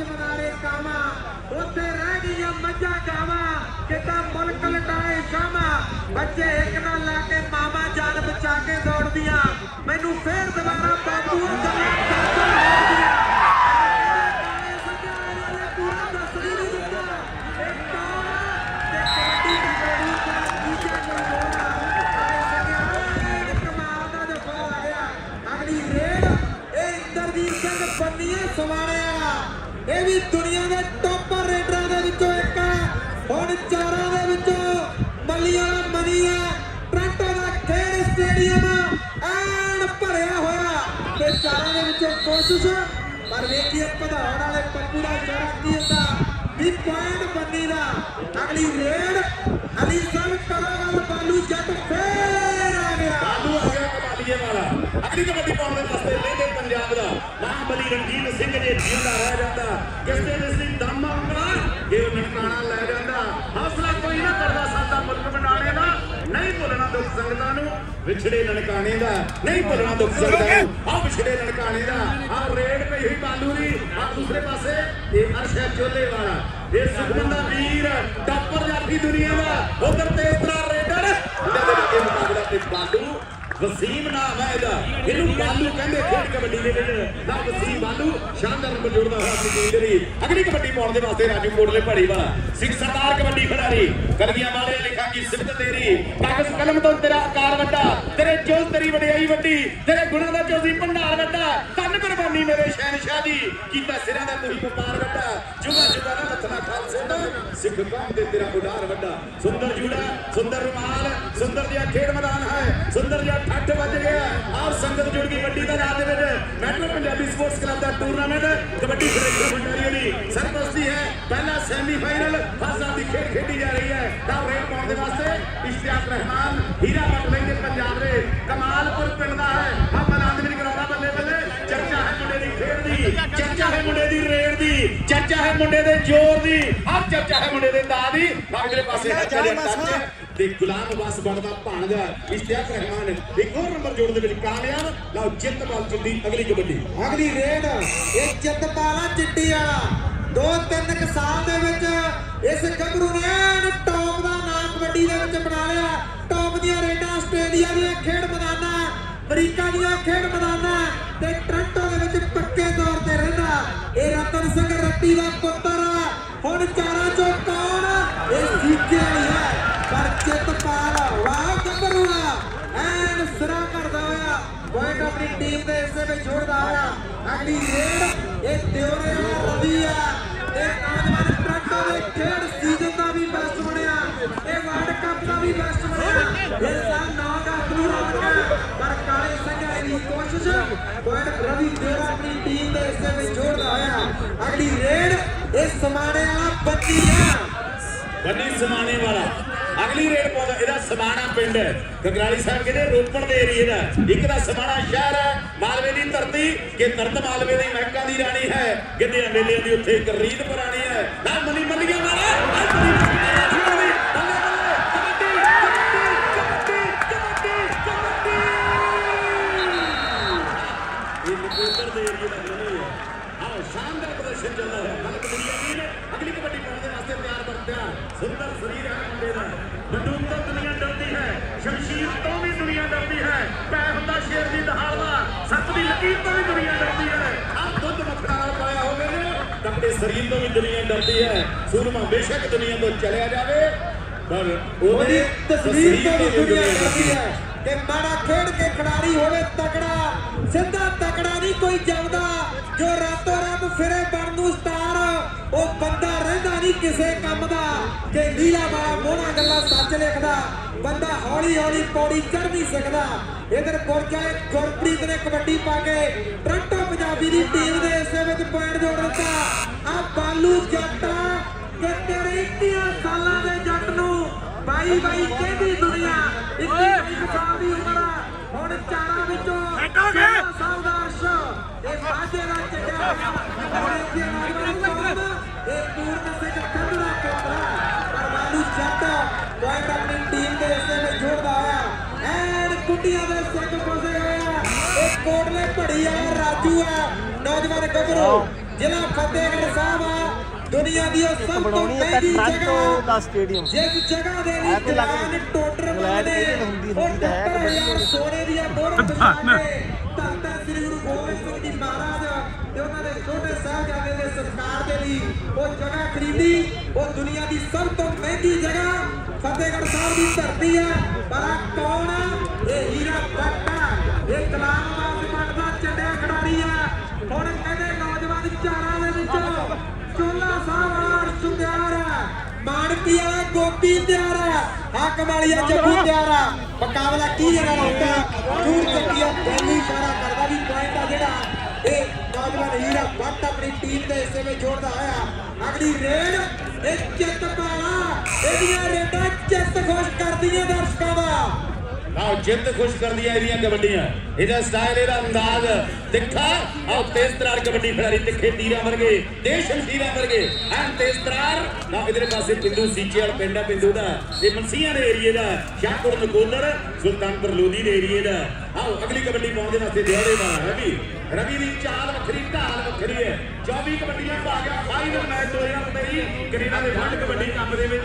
ਵਿੱਚ ਮਨਾਰੇ ਕਾਮਾ, ਉੱਥੇ ਰਹਿ ਗਈਆਂ ਮੱਝਾਂ ਗਾਵਾਂ ਕਿਤਾ ਮੁਲਕ ਲਟਾਏ ਸ਼ਾਮਾ। ਬੱਚੇ ਇੱਕ ਨਾਲ ਲਾ ਕੇ ਮਾਮਾ ਜਾਨ ਬਚਾ ਕੇ ਦੌੜਦੀਆਂ। ਮੈਨੂੰ ਫੇਰ ਦੁਬਾਰਾ ਬਾਬੂ ਗੱਲਾਂ ਦੱਸੋ ਲੱਗਦੀਆਂ ਤੇ ਦੇ ਵਿੱਚੋਂ ਕੋਸ਼ਿਸ਼ ਪਰ ਵੇਖੀਏ ਪਧਾਉਣ ਵਾਲੇ ਪੱਪੂ ਦਾ ਇਸ਼ਾਰਾ ਕੀ ਹੁੰਦਾ? ਵੀ ਪੁਆਇੰਟ ਬੰਨੀ ਦਾ। ਅਗਲੀ ਰੇਡ, ਅਲੀ ਸਾਹਿਬ ਕਰੋ ਬਾਲੂ ਜੱਟ ਫੇਰ ਆ ਗਿਆ। ਬਾਲੂ ਆ ਗਿਆ ਕਬਾਲੀਏ ਵਾਲਾ। ਅਗਲੀ ਕਬੱਡੀ ਪਾਉਣ ਦੇ ਵਾਸਤੇ ਲਹਿੰਦੇ ਪੰਜਾਬ ਦਾ ਮਹਾਬਲੀ ਰਣਜੀਤ ਸਿੰਘ ਜੇ ਜਿੰਦਾ ਰਹਿ ਜਾਂਦਾ। ਕਿਸ ਦੇ ਵਿੱਚ ਦਮ ਆਉਂਦਾ ਇਹ ਉਹ ਲੈ ਜਾਂਦਾ। ਹੌਸਲਾ ਕੋਈ ਨਾ ਕਰਦਾ, ਸਾਡਾ ਮੁਲਕ ਬਣਾਣੇ ਦਾ। ਨਹੀਂ ਭੁੱਲਣਾ ਦੁੱਖ ਸੰਗਤਾਂ ਨੂੰ। ਵਿਛੜੇ ਨਨਕਾਣੇ ਦਾ ਨਹੀਂ ਭੁੱਲਣਾ ਦੁੱਖ ਨੂੰ ਆਹ ਵਿਛੜੇ ਨਨਕਾਣੇ ਦਾ ਆਹ ਰੇਡ ਪਈ ਹੋਈ ਬਾਲੂ ਦੀ ਆਹ ਦੂਸਰੇ ਪਾਸੇ ਇਹ ਅਰਸ਼ਾ ਚੋਲੇ ਵਾਲਾ। ਇਹ ਸੁਖਮਨ ਦਾ ਵੀਰ ਟੱਪਰ ਜਾਫੀ ਦੁਨੀਆ ਦਾ ਉਧਰ ਤੇਜ਼ਰਾ ਰੇਡਰ। ਇਹਦੇ ਦੇ ਮੁਕਾਬਲਾ ਤੇ ਬਾਲੂ ਵਸੀਮ ਨਾਮ ਹੈ ਇਹਦਾ। ਇਹਨੂੰ ਬਾਲੂ ਕਹਿੰਦੇ ਖੇਡ ਕਬੱਡੀ ਦੇ ਵਿੱਚ। ਨਾ ਵਸੀਮ ਬਾਲੂ ਸ਼ਾਨਦਾਰ ਨੰਬਰ ਜੋੜਦਾ ਹੋਇਆ ਲਈ ਅਗਲੀ ਕਬੱਡੀ ਪਾਉਣ ਦੇ ਵਾਸਤੇ ਰਾਜੂ ਕੋਟਲੇ ਪਹਾੜੀ ਵਾਲਾ। ਸਿੱਖ ਸਰਦਾਰ ਕਬੱਡੀ ਖਿਡਾਰੀ ਕਰਦੀਆਂ ਵਾਲੇ ਲਿਖਾਂਗੀ ਸਿਫਤ ਤੇਰੀ ਕਾਗਜ਼ ਕਲਮ ਤੋਂ ਤੇਰਾ ਆਕਾਰ ਵੱਡਾ, ਤੇਰੇ ਚੋਜ਼ ਤੇਰੀ ਵਡਿਆਈ ਵੱਡੀ, ਤੇਰੇ ਗੁਣਾਂ ਦਾ ਚੋਜ਼ੀ ਭੰਡਾਰ ਵੱਡਾ, ਧੰਨ ਕੁਰਬਾਨੀ ਮੇਰੇ ਸ਼ਹਿਨਸ਼ਾਹ ਦੀ, ਕੀਤਾ ਸਿਰਾਂ ਦਾ ਤੁਸੀਂ ਵਪਾਰ ਵੱਡਾ ਜੁਗਾ ਜੁਗਾ ਦਾ ਮੱਥਾ ਖਾਲਸੇ ਦਾ, ਸਿੱਖ ਕੌਮ ਦੇ ਤੇਰਾ ਉਡਾਰ ਵੱਡਾ। ਸੁੰਦਰ ਜੂੜਾ, ਸੁੰਦਰ ਰੁਮਾਲ, ਸੁੰਦਰ ਜਿਹਾ ਖੇਡ ਮੈਦਾਨ ਹੈ, ਸੁੰਦਰ ਜਿਹਾ ਠੱਠ ਵੱਜ ਗਿਆ ਆਹ ਸੰਗਤ ਜੁੜ ਗਈ ਵੱਡੀ ਦਾ ਦੇ ਵਿੱਚ। ਮੈਟਰੋ ਪੰਜਾਬੀ ਸਪੋਰਟਸ ਕਲੱਬ ਦਾ ਟੂਰਨਾਮੈਂਟ ਕਬੱਡੀ ਖੇਡ ਮੰਡਲੀ ਦੀ, ਸਰਪ੍ਰਸਤੀ ਹੈ, ਪਹਿਲਾ ਸੈਮੀਫਾਈਨਲ ਫਾਸਾ ਦੀ ਖੇਡ ਖੇਡੀ ਜਾ ਰਹੀ ਹੈ। ਤਾਂ ਰੇਡ ਪਾਉਣ ਦੇ ਵਾਸਤੇ ਇਸ਼ਤਿਆਕ ਰਹਿਮਾਨ ਹੀਰਾ ਪਟਵਾਈ ਦੇ ਪੰਜਾਬ ਦੇ। ਕਮਾਲਪੁਰ ਪਿੰਡ ਦਾ ਹੈ। ਆ ਮਨਾਂਦ ਵੀ ਕਰਾਉਣਾ ਬੱਲੇ ਬੱਲੇ। ਚਰਚਾ ਹੈ ਮੁੰਡੇ ਦੀ ਖੇਡ ਦੀ ਚਰਚਾ ਹੈ ਮੁੰਡੇ ਦੀ ਰੇਡ ਦੀ ਚਰਚਾ ਹੈ ਮੁੰਡੇ ਦੇ ਜ਼ੋਰ ਦੀ। ਆ ਚਰਚਾ ਹੈ ਮੁੰਡੇ ਦੇ ਦਾ। ਦੀ ਅਗਲੇ ਪਾਸੇ ਹੈ ਚਲੇ ਟੱਚ ਤੇ ਗੁਲਾਮ ਅਬਾਸ ਬਣਦਾ ਭਾਣਜਾ ਇਸ਼ਤਿਆਕ ਰਹਿਮਾਨ ਇੱਕ ਹੋਰ ਨੰਬਰ ਜੋੜ ਦੇ ਵਿੱਚ ਕਾਮਯਾਬ। ਲਓ ਜਿੱਤ ਬਾਲ ਚਿੱਟੀ ਅਗਲੀ ਕਬੱਡੀ। ਅਗਲੀ ਰੇਡ। ਇਹ ਜੱਤਪਾਲਾ ਚਿੱਟੀ ਵਾਲਾ ਦੋ ਤਿੰਨ ਸਾਲ ਦੇ ਵਿੱਚ ਇਸ ਗੱਭਰੂ ਨੇ ਟੌਪ ਦਾ ਨਾਮ ਕਬੱਡੀ ਦੇ ਵਿੱਚ ਬਣਾ ਲਿਆ। ਟੌਪ ਦੀਆਂ ਰੇਡਾਂ ਆਸਟ੍ਰੇਲੀਆ ਦੀਆਂ ਖੇਡ ਮੈਦਾਨਾਂ, ਅਮਰੀਕਾ ਦੀਆਂ ਖੇਡ ਮੈਦਾਨਾਂ ਤੇ ਟ੍ਰਾਂਟੋ ਦੇ ਵਿੱਚ ਪੱਕੇ ਤੌਰ ਤੇ ਰਹਿੰਦਾ। ਇਹ ਰਤਨ ਸਿੰਘ ਰੱਤੀ ਦਾ ਪੁੱਤਰ ਹੁਣ ਚਾਰਾਂ ਚੋਂ ਕੌਣ ਇਹ ਸੀਕੇ ਵਾਲੀ ਹੈ? ਪਰ ਚਿੱਤਪਾਲ ਵਾਹ ਗੱਭਰੂ ਆ। ਐਨ ਸਿਰਾ ਕਰਦਾ ਹੋਇਆ। ਪੁਆਇੰਟ ਆਪਣੀ ਟੀਮ ਦੇ ਹਿੱਸੇ ਵਿੱਚ ਛੋੜਦਾ ਹੋਇਆ। ਅਗਲੀ ਰੇਡ, ਇਹ ਦਿਉਰੇ ਵਾਲਾ ਰਵੀ ਆ। ਇਹ ਨੌਜਵਾਨ ਟਰੱਕਾਂ ਖੇਡ ਸੀਜ਼ਨ ਦਾ ਵੀ ਬੈਸਟ ਬਣਿਆ। ਇਹ ਵਰਲਡ ਕੱਪ ਦਾ ਵੀ ਬੈਸਟ ਬਣਿਆ। ਇਹ ਸਾਲ 9 ਅਗਸਤ ਨੂੰ ਹੋਣਗੇ ਪਰ ਕਾਲੇ ਸੰਘਾਂ ਦੀ ਕੋਸ਼ਿਸ਼ ਪੁਆਇੰਟ ਰਵੀ ਦਿਉਰਾ ਆਪਣੀ ਟੀਮ ਦੇ ਹਿੱਸੇ ਵਿੱਚ ਛੋੜਦਾ ਹੋਇਆ। ਅਗਲੀ ਰੇਡ ਇਹ ਸਮਾਣੇ ਵਾਲਾ ਬੱਤੀ ਆ ਬੰਨੀ ਸਮਾਣੇ ਵਾਲਾ। ਅਗਲੀ ਰੇਡ ਪਾਉਂਦਾ, ਇਹਦਾ ਸਮਾਣਾ ਪਿੰਡ ਹੈ। ਗਗਰਾਲੀ ਸਾਹਿਬ ਕਹਿੰਦੇ ਰੋਪੜ ਦੇ ਏਰੀਏ ਦਾ ਇੱਕ ਦਾ ਸਮਾਣਾ ਸ਼ਹਿਰ ਹੈ, ਮਾਲਵੇ ਦੀ ਧਰਤੀ, ਕਿ ਤਰਤ ਮਾਲਵੇ ਦੀ ਮਹਿਕਾਂ ਦੀ ਰਾਣੀ ਹੈ। ਗਿੱਧਿਆਂ ਮੇਲਿਆਂ ਦੀ ਉੱਥੇ ਇੱਕ ਰੀਤ ਪੁਰਾਣੀ ਹੈ। ਨਾ ਮਨੀ ਸੁੰਦਰ ਸਰੀਰ ਹੈ ਮੁੰਡੇ ਦਾ। ਬੰਦੂਕ ਤੋਂ ਦੁਨੀਆ ਡਰਦੀ ਹੈ ਸ਼ਮਸ਼ੀਰ ਤੋਂ ਵੀ ਦੁਨੀਆ ਡਰਦੀ ਹੈ। ਪੈ ਹੁੰਦਾ ਸ਼ੇਰ ਦੀ ਦਹਾੜ ਦਾ। ਸੱਤ ਦੀ ਲਕੀਰ ਤੋਂ ਵੀ ਦੁਨੀਆ ਡਰਦੀ ਹੈ। ਆਹ ਦੁੱਧ ਮੱਖਣਾ ਨਾਲ ਪਾਇਆ ਹੋਵੇ ਨੇ ਤਕੜੇ ਸਰੀਰ ਤੋਂ ਵੀ ਦੁਨੀਆ ਡਰਦੀ ਹੈ। ਸੂਰਮਾ ਬੇਸ਼ੱਕ ਦੁਨੀਆ ਤੋਂ ਚਲਿਆ ਜਾਵੇ ਪਰ ਉਹਦੀ ਤਸਵੀਰ ਤੋਂ ਵੀ ਦੁਨੀਆ ਡਰਦੀ ਹੈ। ਕਿ ਮਾੜਾ ਖੇਡ ਕੇ ਖਿਡਾਰੀ ਹੋਵੇ ਤਕੜਾ ਸਿੱਧਾ ਤਕੜਾ ਨਹੀਂ ਕੋਈ ਜਮਦਾ ਜੋ ਰਾਤੋਂ ਰਾਤ ਫਿਰੇ ਬਣ ਨੂੰ ਸਟਾਰ ਉਹ ਬੰਦਾ ਰਹਿੰਦਾ ਨਹੀਂ ਕਿਸੇ ਕੰਮ ਦਾ ਕਿ ਲੀਲਾ ਵਾਲਾ ਮੋਹਣਾ ਗੱਲਾਂ ਸੱਚ ਲਿਖਦਾ ਬੰਦਾ ਹੌਲੀ ਹੌਲੀ ਪੌੜੀ ਚੜ ਨਹੀਂ ਸਕਦਾ। ਇਧਰ ਪੁਰਜਾ ਗੁਰਪ੍ਰੀਤ ਨੇ ਕਬੱਡੀ ਪਾ ਕੇ ਟ੍ਰਾਂਟੋ ਪੰਜਾਬੀ ਦੀ ਟੀਮ ਦੇ ਹਿੱਸੇ ਵਿੱਚ ਪੁਆਇੰਟ ਜੋੜ ਦਿੱਤਾ। ਆ ਬਾਲੂ ਜੱਟਾ ਕਿ ਤੇਰੇ 21 ਸਾਲਾਂ ਦੇ ਜੱਟ ਨੂੰ ਬਾਈ ਬਾਈ ਕਹਿੰਦੀ ਦੁਨੀਆ 21 ਸਾਲ ਦੀ ਉਮਰ ਆ। ਹੁਣ ਚਾਰਾਂ ਵਿੱਚੋਂ ਦਾ ਅਰਸ਼ ਇਹ ਮਾਝੇ ਦਾ ਚੱਲਿਆ ਹੁਣ ਇੱਥੇ ਕੌਮ ਇਹ ਪੂਰਨ ਸਿੰਘ ਖੰਡ ਦਾ ਪੁੱਤਰ ਪਰ ਬਾਲੂ ਜੱਟ ਪੁਆਇੰਟ ਆਪਣੀ ਟੀਮ ਦੇ ਹਿੱਸੇ ਵਿੱਚ ਜੋੜਦਾ ਹੋਇਆ ਐਨ ਕੁੱਟੀਆਂ ਦੇ ਸਿੰਘ ਫਸੇ ਹੋਏ ਆ। ਇਹ ਕੋਟਲੇ ਭੜੀ ਵਾਲਾ ਰਾਜੂ ਆ ਨੌਜਵਾਨ ਗੱਭਰੂ ਜ਼ਿਲ੍ਹਾ ਫਤਿਹਗੜ੍ਹ ਸਾਹਿਬ ਆ। ਦੁਨੀਆ ਦੀ ਉਹ ਸਭ ਤੋਂ ਮਹਿੰਗੀ ਟੋਰਾਂਟੋ ਜਗ੍ਹਾ ਦਾ ਸਟੇਡੀਅਮ ਜਿਸ ਜਗ੍ਹਾ ਦੇ ਲਈ ਗਲਾਨ ਟੋਟਰ ਇੰਗਲੈਂਡ ਵਾਲੇ ਦੀ ਹੁੰਦੀ- ਹੁੰਦੀ ਹੈ ਕਬੱਡੀ। 70000 ਸੋਨੇ ਦੀਆਂ ਮੋਹਰਾਂ ਬਣਾ ਕੇ ਧੰਨ ਸ੍ਰੀ ਗੁਰੂ ਗੋਬਿੰਦ ਸਿੰਘ ਜੀ ਮਹਾਰਾਜ ਤੇ ਉਹਨਾਂ ਦੇ ਛੋਟੇ ਸਾਹਿਬਜ਼ਾਦੇ ਦੇ ਸਤਿਕਾਰ ਦੇ ਲਈ ਉਹ ਜਗ੍ਹਾ ਖਰੀਦੀ। ਉਹ ਦੁਨੀਆ ਦੀ ਸਭ ਤੋਂ ਮਹਿੰਗੀ ਜਗ੍ਹਾ ਫਤਿਹਗੜ੍ਹ ਸਾਹਿਬ ਦੀ ਧਰਤੀ ਆ। ਪਰ ਆਹ ਕੌਣ ਆ? ਇਹ ਹੀਰਾ ਬੱਟਾ ਇਹ ਕਲਾਮਾਬਾਦ ਮੱਠ ਦਾ ਚੱਡਿਆ ਖਿਡਾਰੀ ਆ। ਹੁਣ ਕਹਿੰਦੇ ਨੌਜਵਾਨ ਚਾਰਾਂ ਦੇ ਵਿੱਚੋਂ ਚੋਲਾ ਸਾਹਿਬ ਵਾਲਾ ਸੁੰਦਿਆਰ ਆ। ਮਾਨਕੀ ਵਾਲਾ ਗੋਪੀ ਤਿਆਰ ਹਾਕਮ ਵਾਲੀਆ ਜੱਗੂ ਤਿਆਰ ਮੁਕਾਬਲਾ ਕੀ ਜਣਾ ਹੁੰਦਾ? ਚੂਰ ਚੱਕੀਆ ਪਹਿਲੀ ਇਸ਼ਾਰਾ ਕਰਦਾ ਵੀ ਪੁਆਇੰਟ ਆ ਜਿਹੜਾ। ਇਹ ਨੌਜਵਾਨ ਹੀਰਾ ਬੱਟ ਆਪਣੀ ਟੀਮ ਦੇ ਹਿੱਸੇ ਵਿੱਚ ਜੋੜਦਾ ਹੋਇਆ। ਅਗਲੀ ਰੇਡ ਇਹ ਚਿੱਤ ਪਾਲਾ। ਇਹਦੀਆਂ ਰੇਡਾਂ ਚਿੱਤ ਖੁਸ਼ ਕਰਦੀਆਂ ਦਰਸ਼ਕਾਂ ਦਾ। ਆਓ ਜਿੱਤ ਖੁਸ਼ ਕਰਦੀਆਂ ਇਹਦੀਆਂ ਕਬੱਡੀਆਂ। ਇਹਦਾ ਸਟਾਈਲ ਇਹਦਾ ਅੰਦਾਜ਼। ਤਿੱਖਾ, ਆਓ ਤੇਜ਼ ਤਰਾਰ ਕਬੱਡੀ ਖਿਡਾਰੀ ਤਿੱਖੇ ਤੀਰਾਂ ਵਰਗੇ, ਦੇਸ਼ ਸ਼ਮਸ਼ੀਰਾਂ ਵਰਗੇ। ਐਨ ਤੇਜ਼ ਤਰਾਰ। ਨਾ ਇਧਰੇ ਪਾਸੇ ਪਿੰਡੂ, ਸੀਚੇ ਵਾਲਾ ਪਿੰਡਾ ਪਿੰਡੂ ਦਾ। ਇਹ ਮਨਸੀਆਂ ਦੇ ਏਰੀਏ ਦਾ, ਸ਼ਾਹਪੁਰ ਨਕੋਦਰ, ਸੁਲਤਾਨਪੁਰ ਲੋਧੀ ਦੇ ਏਰੀਏ ਦਾ। ਆਓ ਅਗਲੀ ਕਬੱਡੀ ਪਾਉਣ ਦੇ ਵਾਸਤੇ ਦਿਹਾੜੇ ਦਾ ਰਵੀ ਰਵੀ ਦੀ ਚਾਲ ਵੱਖਰੀ, ਢਾਲ ਵੱਖਰੀ ਹੈ। 24 ਕਬੱਡੀਆਂ ਪਾ ਗਿਆ ਫਾਈਨਲ ਮੈਚ 2023 ਕੈਨੇਡਾ ਦੇ ਵਰਲਡ ਕਬੱਡੀ ਕੱਪ ਦੇ ਵਿੱਚ।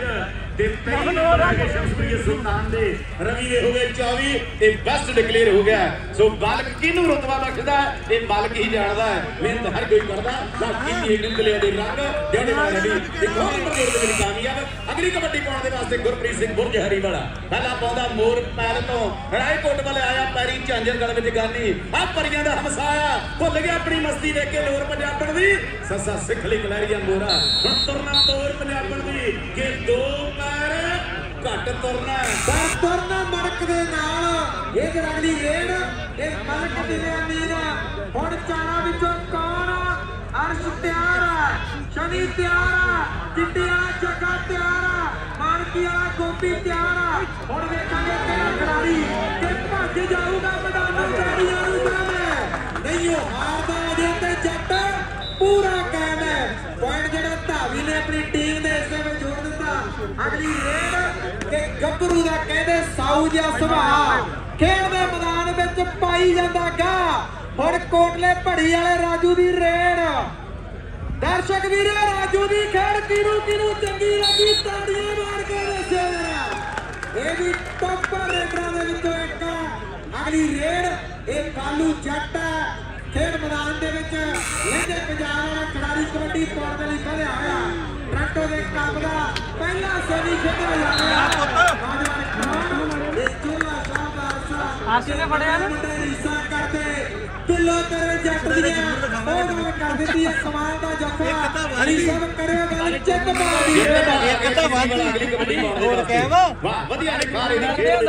ਤੇ 23 ਨੰਬਰ ਆ ਗਏ ਸੁਲਤਾਨ ਦੇ। ਰਵੀ ਦੇ ਹੋ ਗਏ 24 ਤੇ ਬੈਸਟ ਡਿਕਲੇਅਰ ਹੋ ਗਿਆ। ਸੋ ਮਾਲਕ ਕਿਹਨੂੰ ਰਤਬਾ ਬਖਸ਼ਦਾ ਇਹ ਮਾਲਕ ਹੀ ਜਾਣਦਾ ਹੈ। ਮਿਹਨਤ ਹਰ ਕੋਈ ਕਰਦਾ ਬਾਕੀ ਇਹ ਨਿੰਦਲਿਆਂ ਦੇ ਰੰਗ ਜਿਹੜੇ ਵਾਲੇ ਇੱਕ ਹੋਰ ਪ੍ਰਦੇਸ਼ ਦੇ ਵਿੱਚ ਕਾਮਯਾਬ। ਅਗਲੀ ਕਬੱਡੀ ਪਾਉਣ ਦੇ ਵਾਸਤੇ ਗੁਰਪ੍ਰੀਤ ਸਿੰਘ ਬੁਰਜ ਹਰੀਵਾਲਾ। ਪਹਿਲਾ ਪਾਉਂਦਾ ਮੋਰ ਪੈਲ ਤੋਂ। ਰਾਏਕੋਟ ਵਾਲੇ ਆਇਆ ਪੈਰੀ ਝਾਂਜਰਗੜ ਵਿੱਚ ਗਾਨੀ ਆ ਪਰੀਆਂ ਦਾ ਹਮਸਾਇਆ। ਭੁੱਲ ਗਿਆ ਆਪਣੀ ਮਸਤੀ ਦੇਖ ਕੇ ਲੋਰ ਪੰਜਾਬਣ ਦੀ। ਸੱਸਾ ਸਿੱਖ ਲਈ ਕਲੈਰੀਆ ਮੋਰਾ। ਹੁਣ ਤੁਰਨਾ ਤੋਰ ਪੰਜਾਬਣ ਦੀ। ਕਿ ਦੋ ਘੱਟ ਤੁਰਨਾ ਪਰ ਤੁਰਨਾ ਮੜਕ ਦੇ ਨਾਲ, ਇਹ ਅਗਲੀ ਰੇਡ, ਇਹ ਮਲਕ ਦੀ ਅਮੀਰ ਹੁਣ ਚਾਰਾਂ ਵਿੱਚੋਂ ਕੌਣ ਅਰਸ਼ ਤਿਆਰ ਆ, ਸ਼ਨੀ ਤਿਆਰ ਆ ਚਿੱਟਿਆ ਜੱਗਾ ਤਿਆਰ ਆ ਮਾਨਕੀ ਵਾਲਾ ਗੋਪੀ ਤਿਆਰ ਆ। ਹੁਣ ਵੇਖਾਂਗੇ ਕਿਹੜਾ ਖਿਡਾਰੀ ਕਿ ਭੱਜ ਜਾਊਗਾ ਮੈਦਾਨੋਂ ਗਾੜੀਆਂ ਨੂੰ ਸਾਹਮਣੇ। ਨਹੀਂ, ਉਹ ਹਾਰਦਾ ਅਜੇ ਤੇ ਜੱਟ, ਪੂਰਾ ਕਾਇਮ ਹੈ। ਪੁਆਇੰਟ ਜਿਹੜਾ ਧਾਵੀ ਨੇ ਆਪਣੀ ਟੀਮ ਦੇ ਹਿੱਸੇ ਵਿੱਚ ਜੋੜ ਅਗਲੀ ਰੇਡ ਕਿ ਗੱਭਰੂ ਦਾ ਕਹਿੰਦੇ ਸਾਊ ਜਿਹਾ ਸੁਭਾਅ। ਖੇਡ ਦੇ ਮੈਦਾਨ ਵਿੱਚ ਪਾਈ ਜਾਂਦਾ ਗਾ ਹੁਣ ਕੋਟਲੇ ਭੜੀ ਵਾਲੇ ਰਾਜੂ ਦੀ ਰੇਡ। ਦਰਸ਼ਕ ਵੀਰੋ, ਰਾਜੂ ਦੀ ਖੇਡ ਕਿਹਨੂੰ ਕਿਹਨੂੰ ਚੰਗੀ ਲੱਗੀ? ਤਾੜੀਆਂ ਮਾਰ ਕੇ ਦੱਸਿਆ। ਇਹ ਵੀ ਟੱਪਰ ਰੇਡਰਾਂ ਦੇ ਵਿੱਚੋਂ ਇੱਕ ਅਗਲੀ ਰੇਡ, ਇਹ ਕਾਲੂ ਜੱਟ ਹੈ ਖੇਡ ਮੈਦਾਨ ਦੇ ਵਿੱਚ ਲਹਿੰਦੇ ਪੰਜਾਬ ਵਾਲਾ ਖਿਡਾਰੀ ਕਬੱਡੀ ਪਾਉਣ ਦੇ ਲਈ ਵਧਿਆ ਹੋਇਆ। ਟ੍ਰਾਂਟੋ ਦੇ ਦਾ ਪਹਿਲਾ ਸੈਮੀ ਖੇਡਿਆ ਜਾ ਰਿਹਾ ਨੌਜਵਾਨ ਖਾਨ ਇਹ ਚੋਲਾ ਸਾਹਿਬ ਦਾ ਅਰਸਾ ਆਸ਼ੀ ਨੇ ਫੜਿਆ ਨਾ? ਮੁੰਡੇ ਰੀਸਾ ਕਰਦੇ ਕਿਲੋ ਤੇਰੇ ਜੱਟ ਦੀਆਂ। ਉਹ ਗੱਲ ਕਰ ਦਿੱਤੀ ਹੈ ਸਮਾਨ ਦਾ ਜੱਫਾ ਹਰੀ ਸਾਹਿਬ ਕਰਿਓ ਗੱਲ ਚਿੱਤ ਮਾਰੀ ਇੱਕ ਤਾਂ। ਅਗਲੀ ਕਬੱਡੀ ਹੋਰ। ਕਹਿ? ਵਾਹ ਵਧੀਆ ਨਿਖਾਰੇ ਦੀ ਖੇਡ।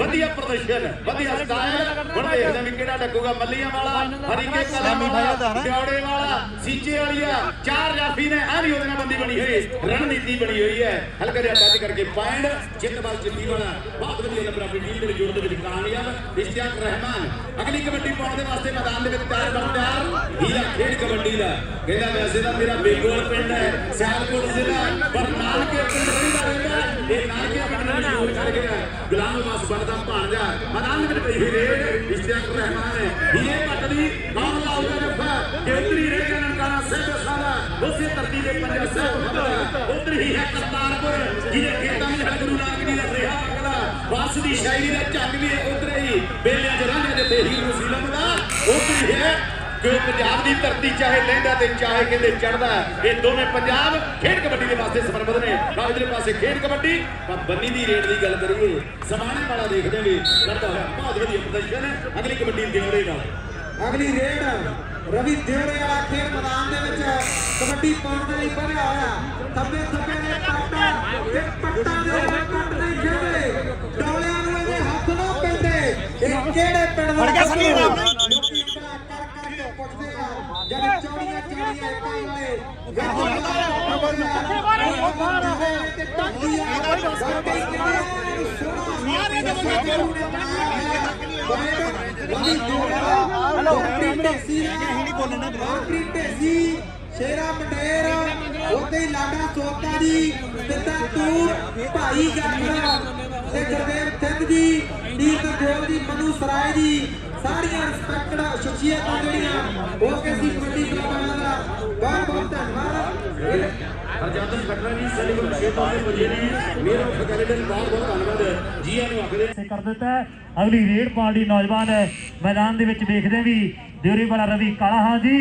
ਵਧੀਆ ਪ੍ਰਦਰਸ਼ਨ ਵਧੀਆ ਸਟਾਈਲ ਹੁਣ ਦੇਖਦੇ ਵੀ ਕਿਹੜਾ ਡੱਕੂਗਾ ਮੱਲੀਆਂ ਵਾਲਾ ਹਰੀਕੇ ਕਲਮ ਵਾਲਾ। ਦਿਉੜੇ ਵਾਲਾ ਸੀਚੇ ਵਾਲੀਆ ਚਾਰ ਜਾਫੀ ਨੇ ਆ ਵੀ ਉਹਦੇ ਨਾਲ ਬੰਦੀ ਬਣੀ ਹੋਈ। ਰਣਨੀਤੀ ਬਣੀ ਹੋਈ ਹੈ। ਹਲਕਾ ਜਿਹਾ ਟੱਚ ਕਰਕੇ ਪੁਆਇੰਟ। ਜਿੱਤ ਬਾਲ ਜਿੱਤੀ ਵਾਲਾ ਬਹੁਤ ਵਧੀਆ ਨੰਬਰ ਆਪਣੀ ਟੀਮ ਦੇ ਵਿੱਚ ਜੋੜ ਦੇ ਵਿੱਚ ਕਾਮਯਾਬ। ਇਸ਼ਤਿਆਕ ਰਹਿਮਾਨ ਅਗਲੀ ਕਬੱਡੀ ਪਾਉਣ ਦੇ ਵਾਸਤੇ ਮੈਦਾਨ ਦੇ ਵਿੱਚ ਤਿਆਰ ਬਣ ਤਿਆਰ। ਹੀਰਾ ਖੇਡ ਕਬੱਡੀ ਦਾ। ਕਹਿੰਦਾ ਵੈਸੇ ਤਾਂ ਮੇਰਾ ਬੇਗੋਲ ਪਿੰਡ ਹੈ। ਸਿਆਲਕੋਟ ਜ਼ਿਲ੍ਹਾ ਪਰ ਨਾਨਕੇ ਪਿੰਡ ਰਹਿੰਦਾ ਰਹਿੰਦਾ ਇਹ ਨਾਨਕੇ ਪਿੰਡ ਨੂੰ ਮਸ਼ਹੂਰ ਕਰ ਗਿਆ ਗੁਲਾਮ ਅਬਾਸ ਬਣਦਾ ਭਾਣਜਾ ਮੈਦਾਨ ਦੇ ਵਿੱਚ ਪਈ ਇਸ਼ਤਿਆਕ ਰਹਿਮਾਨ ਹੈ। ਹੀਰੇ ਪਟੜੀ ਕੌਣ ਲਾਊਗਾ ਰਫਾ ਕੇਂਦਰੀ ਰਹਿ ਨਨਕਾਣਾ ਸਿੰਘ ਸਾਦਾ ਉਸੇ ਧਰਤੀ ਦੇ ਪੰਜਾ ਸਾਹਿਬ ਉਧਰ ਹੀ ਹੈ ਕਰਤਾਰਪੁਰ। ਜਿਹਦੇ ਖੇਤਾਂ ਵਿੱਚ ਗੁਰੂ ਨਾਨਕ ਜੀ ਦਾ ਰਿਹਾ। ਵਗਦਾ ਦੀ ਸ਼ਾਇਰੀ ਦਾ ਝੰਗ ਵੀ ਹੈ ਉਧਰ ਹੀ। ਬੇਲਿਆਂ ਚ ਰਾਂਝੇ ਦੇ ਤੇ ਹੀਰ ਦਾ ਉਧਰ ਹੀ ਹੈ। ਕਿ ਪੰਜਾਬ ਦੀ ਧਰਤੀ ਚਾਹੇ ਲਹਿੰਦਾ ਤੇ ਚਾਹੇ ਕਹਿੰਦੇ ਚੜਦਾ ਇਹ ਦੋਵੇਂ ਪੰਜਾਬ ਖੇਡ ਕਬੱਡੀ ਦੇ ਵਾਸਤੇ ਸਮਰਪਿਤ ਨੇ। ਤਾਂ ਇਧਰੇ ਪਾਸੇ ਖੇਡ ਕਬੱਡੀ, ਤਾਂ ਬੰਨੀ ਦੀ ਰੇਡ ਦੀ ਗੱਲ ਕਰੀਏ ਸਮਾਣੇ ਵਾਲਾ ਦੇਖਦੇ ਵੀ ਕਰਦਾ ਹੋਇਆ ਬਹੁਤ ਵਧੀਆ ਪ੍ਰਦਰਸ਼ਨ ਹੈ। ਅਗਲੀ ਕਬੱਡੀ ਦਿਵੜੇ ਨਾਲ। ਅਗਲੀ ਰੇਡ, ਰਵੀ ਦਿਉੜੇ ਵਾਲਾ ਖੇਡ ਮੈਦਾਨ ਦੇ ਵਿੱਚ ਕਬੱਡੀ ਪਾਉਣ ਦੇ ਲਈ ਵਧਿਆ ਹੋਇਆ। ਥੱਬੇ ਥੱਬੇ ਦੇ ਪੱਟਾ, ਤੇ ਪੱਟਾ ਦੇ ਉੱਤੇ ਕੱਟ ਨਹੀਂ ਖੇਡੇ ਡੋਲਿਆਂ ਨੂੰ ਇਹਦੇ ਹੱਥ ਨਾ ਪੈਂਦੇ ਇਹ ਕਿਹੜੇ ਪਿੰਡ ਦਾ। ਲੋਕੀ ਕਰ ਕਰ ਕੇ ਪੁੱਛਦੇ ਆ ਜਦ ਚੌੜੀਆਂ ਚੌੜੀਆਂ ਇੱਕਾਂ ਵਾਲੇ ਗੱਡੀ ਤੇ ਟਾਕੀ ਆ ਵਾਕਈ ਕਿਹੜੇ ਸੋਹਣਾ ਰਵੀ ਦਿਉੜਾ ਹੈਲੋ। ਢੇਸੀ ਨਹੀਂ ਬੋਲਣਾ। ਆਖਰੀ ਢੇਸੀ ਸ਼ੇਰਾ ਮੰਡੇਰ ਉੱਤੇ ਹੀ ਲਾਡਾ ਸੋਤਾ ਜੀ ਪਿਤਾ ਤੂਰ ਭਾਈ ਜਾਖੜਾ ਤੇ ਗੁਰਦੇਵ ਸਿੰਘ ਜੀ ਨੀਤ ਦੇਵ ਜੀ ਮਨੂ ਸਰਾਏ ਜੀ ਸਾਰੀਆਂ ਰਿਸਪੈਕਟਡ ਸ਼ਖਸੀਅਤਾਂ ਜਿਹੜੀਆਂ ਉਹ ਕਿਸੇ ਕਬੱਡੀ ਕਲੱਬਾਂ ਦਾ ਬਹੁਤ ਬਹੁਤ ਧੰਨਵਾਦ। ਹਰਜੰਦਰ ਖੱਟਰ ਜੀ ਸੈਲੀਬ੍ਰੇਟ ਖੇਤੋਂ ਦੇ ਵਜੇ ਨੇ ਮੇਰਾ ਫਕੈਲੇਟਨ ਬਹੁਤ ਬਹੁਤ ਧੰਨਵਾਦ ਜੀ ਨੂੰ ਆਖਦੇ ਸੇ ਕਰ ਦਿੱਤਾ ਹੈ। ਅਗਲੀ ਰੇਡ ਪਾਰਟੀ ਨੌਜਵਾਨ ਹੈ। ਮੈਦਾਨ ਦੇ ਵਿੱਚ ਵੇਖਦੇ ਵੀ ਦਿਉਰੀ ਵਾਲਾ ਰਵੀ ਕਾਲਾ ਹਾਂ ਜੀ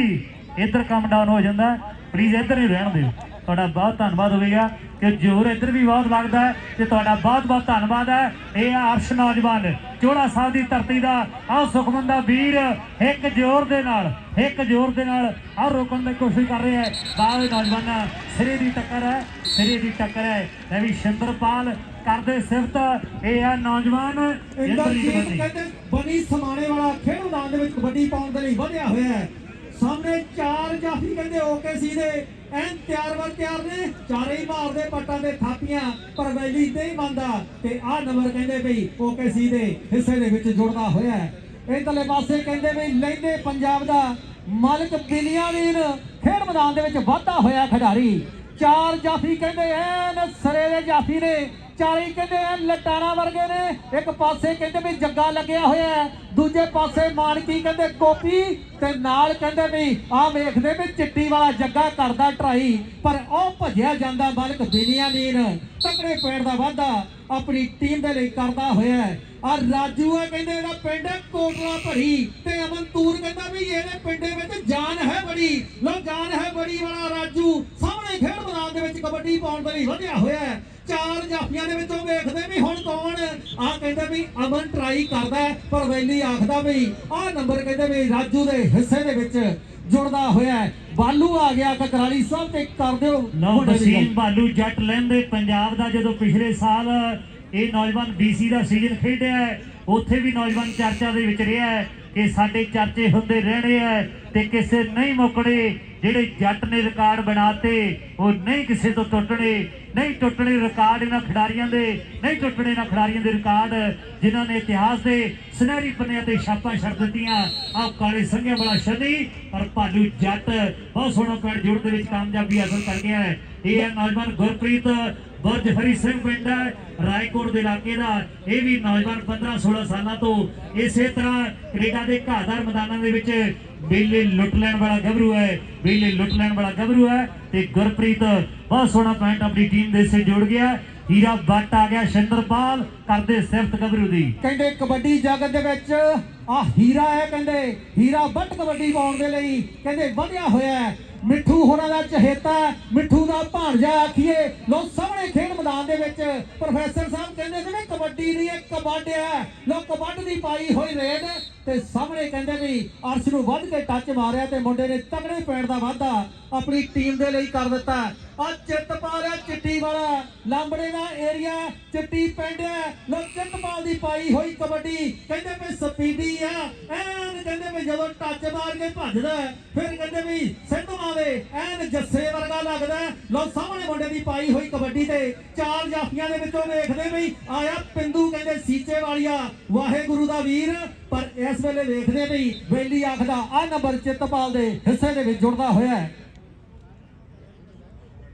ਇੱਧਰ ਕੰਮ ਡਾਊਨ ਹੋ ਜਾਂਦਾ। ਪਲੀਜ਼ ਇੱਧਰ ਹੀ ਰਹਿਣ ਦਿਓ। ਤੁਹਾਡਾ ਬਹੁਤ ਧੰਨਵਾਦ ਹੋਵੇਗਾ ਕਿ ਜੋਰ ਇੱਧਰ ਵੀ ਬਹੁਤ ਲੱਗਦਾ ਹੈ ਤੇ ਤੁਹਾਡਾ ਬਹੁਤ ਬਹੁਤ ਧੰਨਵਾਦ ਹੈ। ਇਹ ਆ ਅਰਸ਼ ਨੌਜਵਾਨ ਚੋੜਾ ਸਾਹਿਬ ਦੀ ਧਰਤੀ ਦਾ ਆਹ ਸੁਖਮੰਦਾ ਵੀਰ ਇੱਕ ਜ਼ੋਰ ਦੇ ਨਾਲ ਇੱਕ ਜ਼ੋਰ ਦੇ ਨਾਲ ਆਹ ਰੋਕਣ ਦੀ ਕੋਸ਼ਿਸ਼ ਕਰ ਰਿਹਾ ਹੈ। ਬਾਹਰ ਨੌਜਵਾਨਾਂ ਸਿਰੇ ਦੀ ਟੱਕਰ ਹੈ ਸਿਰੇ ਦੀ ਟੱਕਰ ਹੈ। ਲੈ ਵੀ ਸ਼ਿੰਦਰਪਾਲ ਕਰਦੇ ਸਿਫਤ ਇਹ ਆ ਨੌਜਵਾਨ ਬੰਦੀ ਕਹਿੰਦੇ ਬਣੀ ਸਮਾਣੇ ਵਾਲਾ ਖੇਡ ਮੈਦਾਨ ਦੇ ਵਿੱਚ ਕਬੱਡੀ ਪਾਉਣ ਦੇ ਲਈ ਵਧਿਆ ਹੋਇਆ ਹੈ। ਸਾਹਮਣੇ ਚਾਰ ਜਾਫੀ ਕਹਿੰਦੇ ਓਕੇਸੀ ਦੇ। ਐਨ ਤਿਆਰ ਵਰ ਤਿਆਰ ਨੇ। ਚਾਰੇ ਹੀ ਮਾਰਦੇ ਪੱਟਾਂ ਦੇ ਥਾਪੀਆਂ, ਪਰ ਵੈਲੀ ਤੇ ਹੀ ਬੰਦਾ। ਤੇ ਆਹ ਨੰਬਰ ਕਹਿੰਦੇ ਬਈ ਓਕੇਸੀ ਦੇ। ਹਿੱਸੇ ਦੇ ਵਿੱਚ ਜੁੜਦਾ ਹੋਇਆ ਹੈ। ਇਧਰਲੇ ਪਾਸੇ ਕਹਿੰਦੇ ਬਈ ਲੈਂਦੇ ਪੰਜਾਬ ਦਾ ਮਾਲਕ ਬਿਲੀਆਨੀਨ ਖੇਡ ਮੈਦਾਨ ਦੇ ਵਿੱਚ ਵਾਧਾ ਹੋਇਆ ਖਿਡਾਰੀ। ਚਾਰ ਜਾਫੀ ਕਹਿੰਦੇ ਐਨ ਸਰੇ ਦੇ ਜਾਫੀ ਨੇ। 40 ਕਹਿੰਦੇ ਐਨ ਲਟਾਣਾ ਵਰਗੇ ਨੇ। ਇੱਕ ਪਾਸੇ ਕਹਿੰਦੇ ਵੀ ਜੱਗਾ ਲੱਗਿਆ ਹੋਇਆ ਹੈ, ਦੂਜੇ ਪਾਸੇ ਮਾਨਕੀ ਕਹਿੰਦੇ ਕੋਪੀ ਤੇ ਨਾਲ ਕਹਿੰਦੇ ਵੀ ਆਹ ਵੇਖਦੇ ਵੀ ਚਿੱਟੀ ਵਾਲਾ ਜੱਗਾ ਕਰਦਾ ਟਰਾਈ, ਪਰ ਉਹ ਭੱਜਿਆ ਜਾਂਦਾ ਮਾਲਕ ਬਿਨੀਆਮੀਨ ਤਕੜੇ ਪੈਰ ਦਾ ਵਾਧਾ ਆਪਣੀ ਟੀਮ ਦੇ ਲਈ ਕਰਦਾ ਹੋਇਆ ਆ ਰਾਜੂ ਆ ਕਹਿੰਦੇ, ਇਹਦਾ ਪਿੰਡ ਹੈ ਕੋਟਲਾ ਭਰੀ ਤੇ ਅਮਨ ਤੂਰ ਕਹਿੰਦਾ ਵੀ ਇਹਦੇ ਪਿੰਡ ਵਿੱਚ ਜਾਨ ਹੈ ਬੜੀ। ਲੋ ਜਾਨ ਹੈ ਬੜੀ ਵਾਲਾ ਰਾਜੂ। ਸਾਹਮਣੇ ਖੇਡ ਮੈਦਾਨ ਦੇ ਵਿੱਚ ਕਬੱਡੀ ਪਾਉਣ ਦੇ ਲਈ ਵਧਿਆ ਹੋਇਆ ਚਾਰ ਜਾਫੀਆਂ ਦੇ ਵਿੱਚੋਂ ਵੇਖਦੇ ਵੀ ਹੁਣ ਕੌਣ ਆ ਕਹਿੰਦੇ ਵੀ ਅਮਨ ਟਰਾਈ ਕਰਦਾ ਹੈ, ਪਰ ਵੈਲੀ ਆਖਦਾ ਵੀ ਆਹ ਨੰਬਰ ਕਹਿੰਦੇ ਵੀ ਰਾਜੂ ਦੇ ਹਿੱਸੇ ਦੇ ਵਿੱਚ ਜੁੜਦਾ ਹੋਇਆ ਹੈ। ਬਾਲੂ ਆ ਗਿਆ ਕਕਰਾਲੀ ਸਾਹਿਬ ਤੇ ਕਰ ਦਿਓ ਲਓ ਬਾਲੂ ਜੱਟ ਲੈਂਦੇ ਪੰਜਾਬ ਦਾ ਜਦੋਂ ਪਿਛਲੇ ਸਾਲ ਇਹ ਨੌਜਵਾਨ BC ਦਾ ਸੀਜ਼ਨ ਖੇਡਿਆ ਹੈ, ਉੱਥੇ ਵੀ ਨੌਜਵਾਨ ਚਰਚਾ ਦੇ ਵਿੱਚ ਰਿਹਾ ਹੈ ਕਿ ਸਾਡੇ ਚਰਚੇ ਹੁੰਦੇ ਰਹਿਣੇ ਆ ਤੇ ਕਿਸੇ ਨਹੀਂ ਮੁੱਕੜੇ ਜਿਹੜੇ ਜੱਟ ਨੇ ਰਿਕਾਰਡ ਬਣਾਤੇ, ਉਹ ਨਹੀਂ ਕਿਸੇ ਤੋਂ ਟੁੱਟਣੇ, ਨਹੀਂ ਟੁੱਟਣੇ ਰਿਕਾਰਡ ਇਹਨਾਂ ਖਿਡਾਰੀਆਂ ਦੇ, ਨਹੀਂ ਟੁੱਟਣੇ ਇਹਨਾਂ ਖਿਡਾਰੀਆਂ ਦੇ ਰਿਕਾਰਡ, ਜਿਨ੍ਹਾਂ ਨੇ ਇਤਿਹਾਸ ਦੇ ਸੁਨਹਿਰੀ ਪੰਨਿਆਂ ਤੇ ਛਾਪਾਂ ਛੱਡ ਦਿੱਤੀਆਂ। ਆਹ ਕਾਲੇ ਸੰਘਿਆ ਵਾਲਾ ਸ਼ਨੀ, ਪਰ ਭਾਲੂ ਜੱਟ, ਬਹੁਤ ਸੋਹਣਾ ਪੈਰ ਜੋੜ ਦੇ ਵਿੱਚ ਕਾਮਯਾਬੀ ਹਾਸਲ ਕਰ ਗਿਆ ਹੈ। ਇਹ ਹੈ ਨੌਜਵਾਨ ਗੁਰਪ੍ਰੀਤ ਬੁਰਜ ਹਰੀ ਸਿੰਘ ਪਿੰਡ ਹੈ, ਰਾਏਕੋਟ ਦੇ ਇਲਾਕੇ ਦਾ। ਇਹ ਵੀ ਨੌਜਵਾਨ 15 16 ਸਾਲਾਂ ਤੋਂ ਇਸੇ ਤਰ੍ਹਾਂ ਕੈਨੇਡਾ ਦੇ ਘਾਹਦਾਰ ਮੈਦਾਨਾਂ ਦੇ ਵਿੱਚ ਬੇਲੇ ਲੁੱਟ ਲੈਣ ਵਾਲਾ ਗੱਭਰੂ ਹੈ, ਬੇਲੇ ਲੁੱਟ ਲੈਣ ਵਾਲਾ ਗੱਭਰੂ ਹੈ ਤੇ ਗੁਰਪ੍ਰੀਤ ਬਹੁਤ ਸੋਹਣਾ ਪੁਆਇੰਟ ਆਪਣੀ ਟੀਮ ਦੇ ਸੇ ਜੋੜ ਗਿਆ। ਹੀਰਾ ਬੱਟ ਆ ਗਿਆ ਸ਼ਿੰਦਰਪਾਲ, ਕਰਦੇ ਸਿਫਤ ਗੱਭਰੂ ਦੀ। ਕਹਿੰਦੇ ਕਬੱਡੀ ਜਗਤ ਦੇ ਵਿੱਚ ਆ ਹੀਰਾ ਹੈ ਕਹਿੰਦੇ। ਹੀਰਾ ਵੱਟ ਕਬੱਡੀ ਪਾਉਣ ਦੇ ਲਈ ਕਹਿੰਦੇ ਵਧਿਆ ਹੋਇਆ ਮਿੱਠੂ ਹੋਰਾਂ ਦਾ ਚਹੇਤਾ, ਮਿੱਠੂ ਦਾ ਭਾਣਜਾ ਆਖੀਏ। ਲੋ ਸਾਹਮਣੇ ਖੇਡ ਮੈਦਾਨ ਦੇ ਵਿੱਚ ਪ੍ਰੋਫੈਸਰ ਸਾਹਿਬ ਕਹਿੰਦੇ ਸੀ ਕਬੱਡੀ ਨਹੀਂ ਇਹ ਕਬੱਡ ਹੈ। ਲੋ ਕਬੱਡ ਦੀ ਪਾਈ ਹੋਈ ਰੇਡ ਤੇ ਸਾਹਮਣੇ ਕਹਿੰਦੇ ਵੀ ਅਰਸ਼ ਨੂੰ ਵੱਧ ਕੇ ਟੱਚ ਮਾਰਿਆ ਤੇ ਮੁੰਡੇ ਨੇ ਤਗੜੇ ਪੈਣ ਦਾ ਵਾਧਾ ਆਪਣੀ ਟੀਮ ਦੇ ਲਈ ਕਰ ਦਿੱਤਾ। ਆ ਚਿੱਤਪਾਲ ਹੈ ਚਿੱਟੀ ਵਾਲਾ। ਲਾਂਬੜੇ ਦਾ ਏਰੀਆ ਚਿੱਟੀ ਪਿੰਡ ਹੈ। ਲੋ ਚਿੱਤਪਾਲ ਦੀ ਪਾਈ ਹੋਈ ਕਬੱਡੀ। ਕਹਿੰਦੇ ਵੀ ਸਪੀਡੀ ਆ ਐਨ ਕਹਿੰਦੇ ਵੀ ਜਦੋਂ ਟੱਚ ਮਾਰ ਕੇ ਭੱਜਦਾ ਫਿਰ ਕਹਿੰਦੇ ਵੀ ਸਿੰਧੂਆਂ ਦੇ ਐਨ ਜੱਸੇ ਵਰਗਾ ਲੱਗਦਾ ਲੋ ਸਾਹਮਣੇ ਮੁੰਡੇ ਦੀ ਪਾਈ ਹੋਈ ਕਬੱਡੀ ਤੇ ਚਾਰ ਜਾਫੀਆਂ ਦੇ ਵਿੱਚੋਂ ਵੇਖਦੇ ਵੀ ਆਇਆ ਪਿੰਦੂ ਕਹਿੰਦੇ ਸੀਚੇ ਵਾਲੀਆ, ਵਾਹਿਗੁਰੂ ਦਾ ਵੀਰ। ਪਰ ਇਸ ਵੇਲੇ ਵੇਖਦੇ ਵੀ ਵੇਲੀ ਆਖਦਾ ਆ ਨੰਬਰ ਚਿੱਤਪਾਲ ਦੇ ਹਿੱਸੇ ਦੇ ਵਿੱਚ ਜੁੜਦਾ ਹੋਇਆ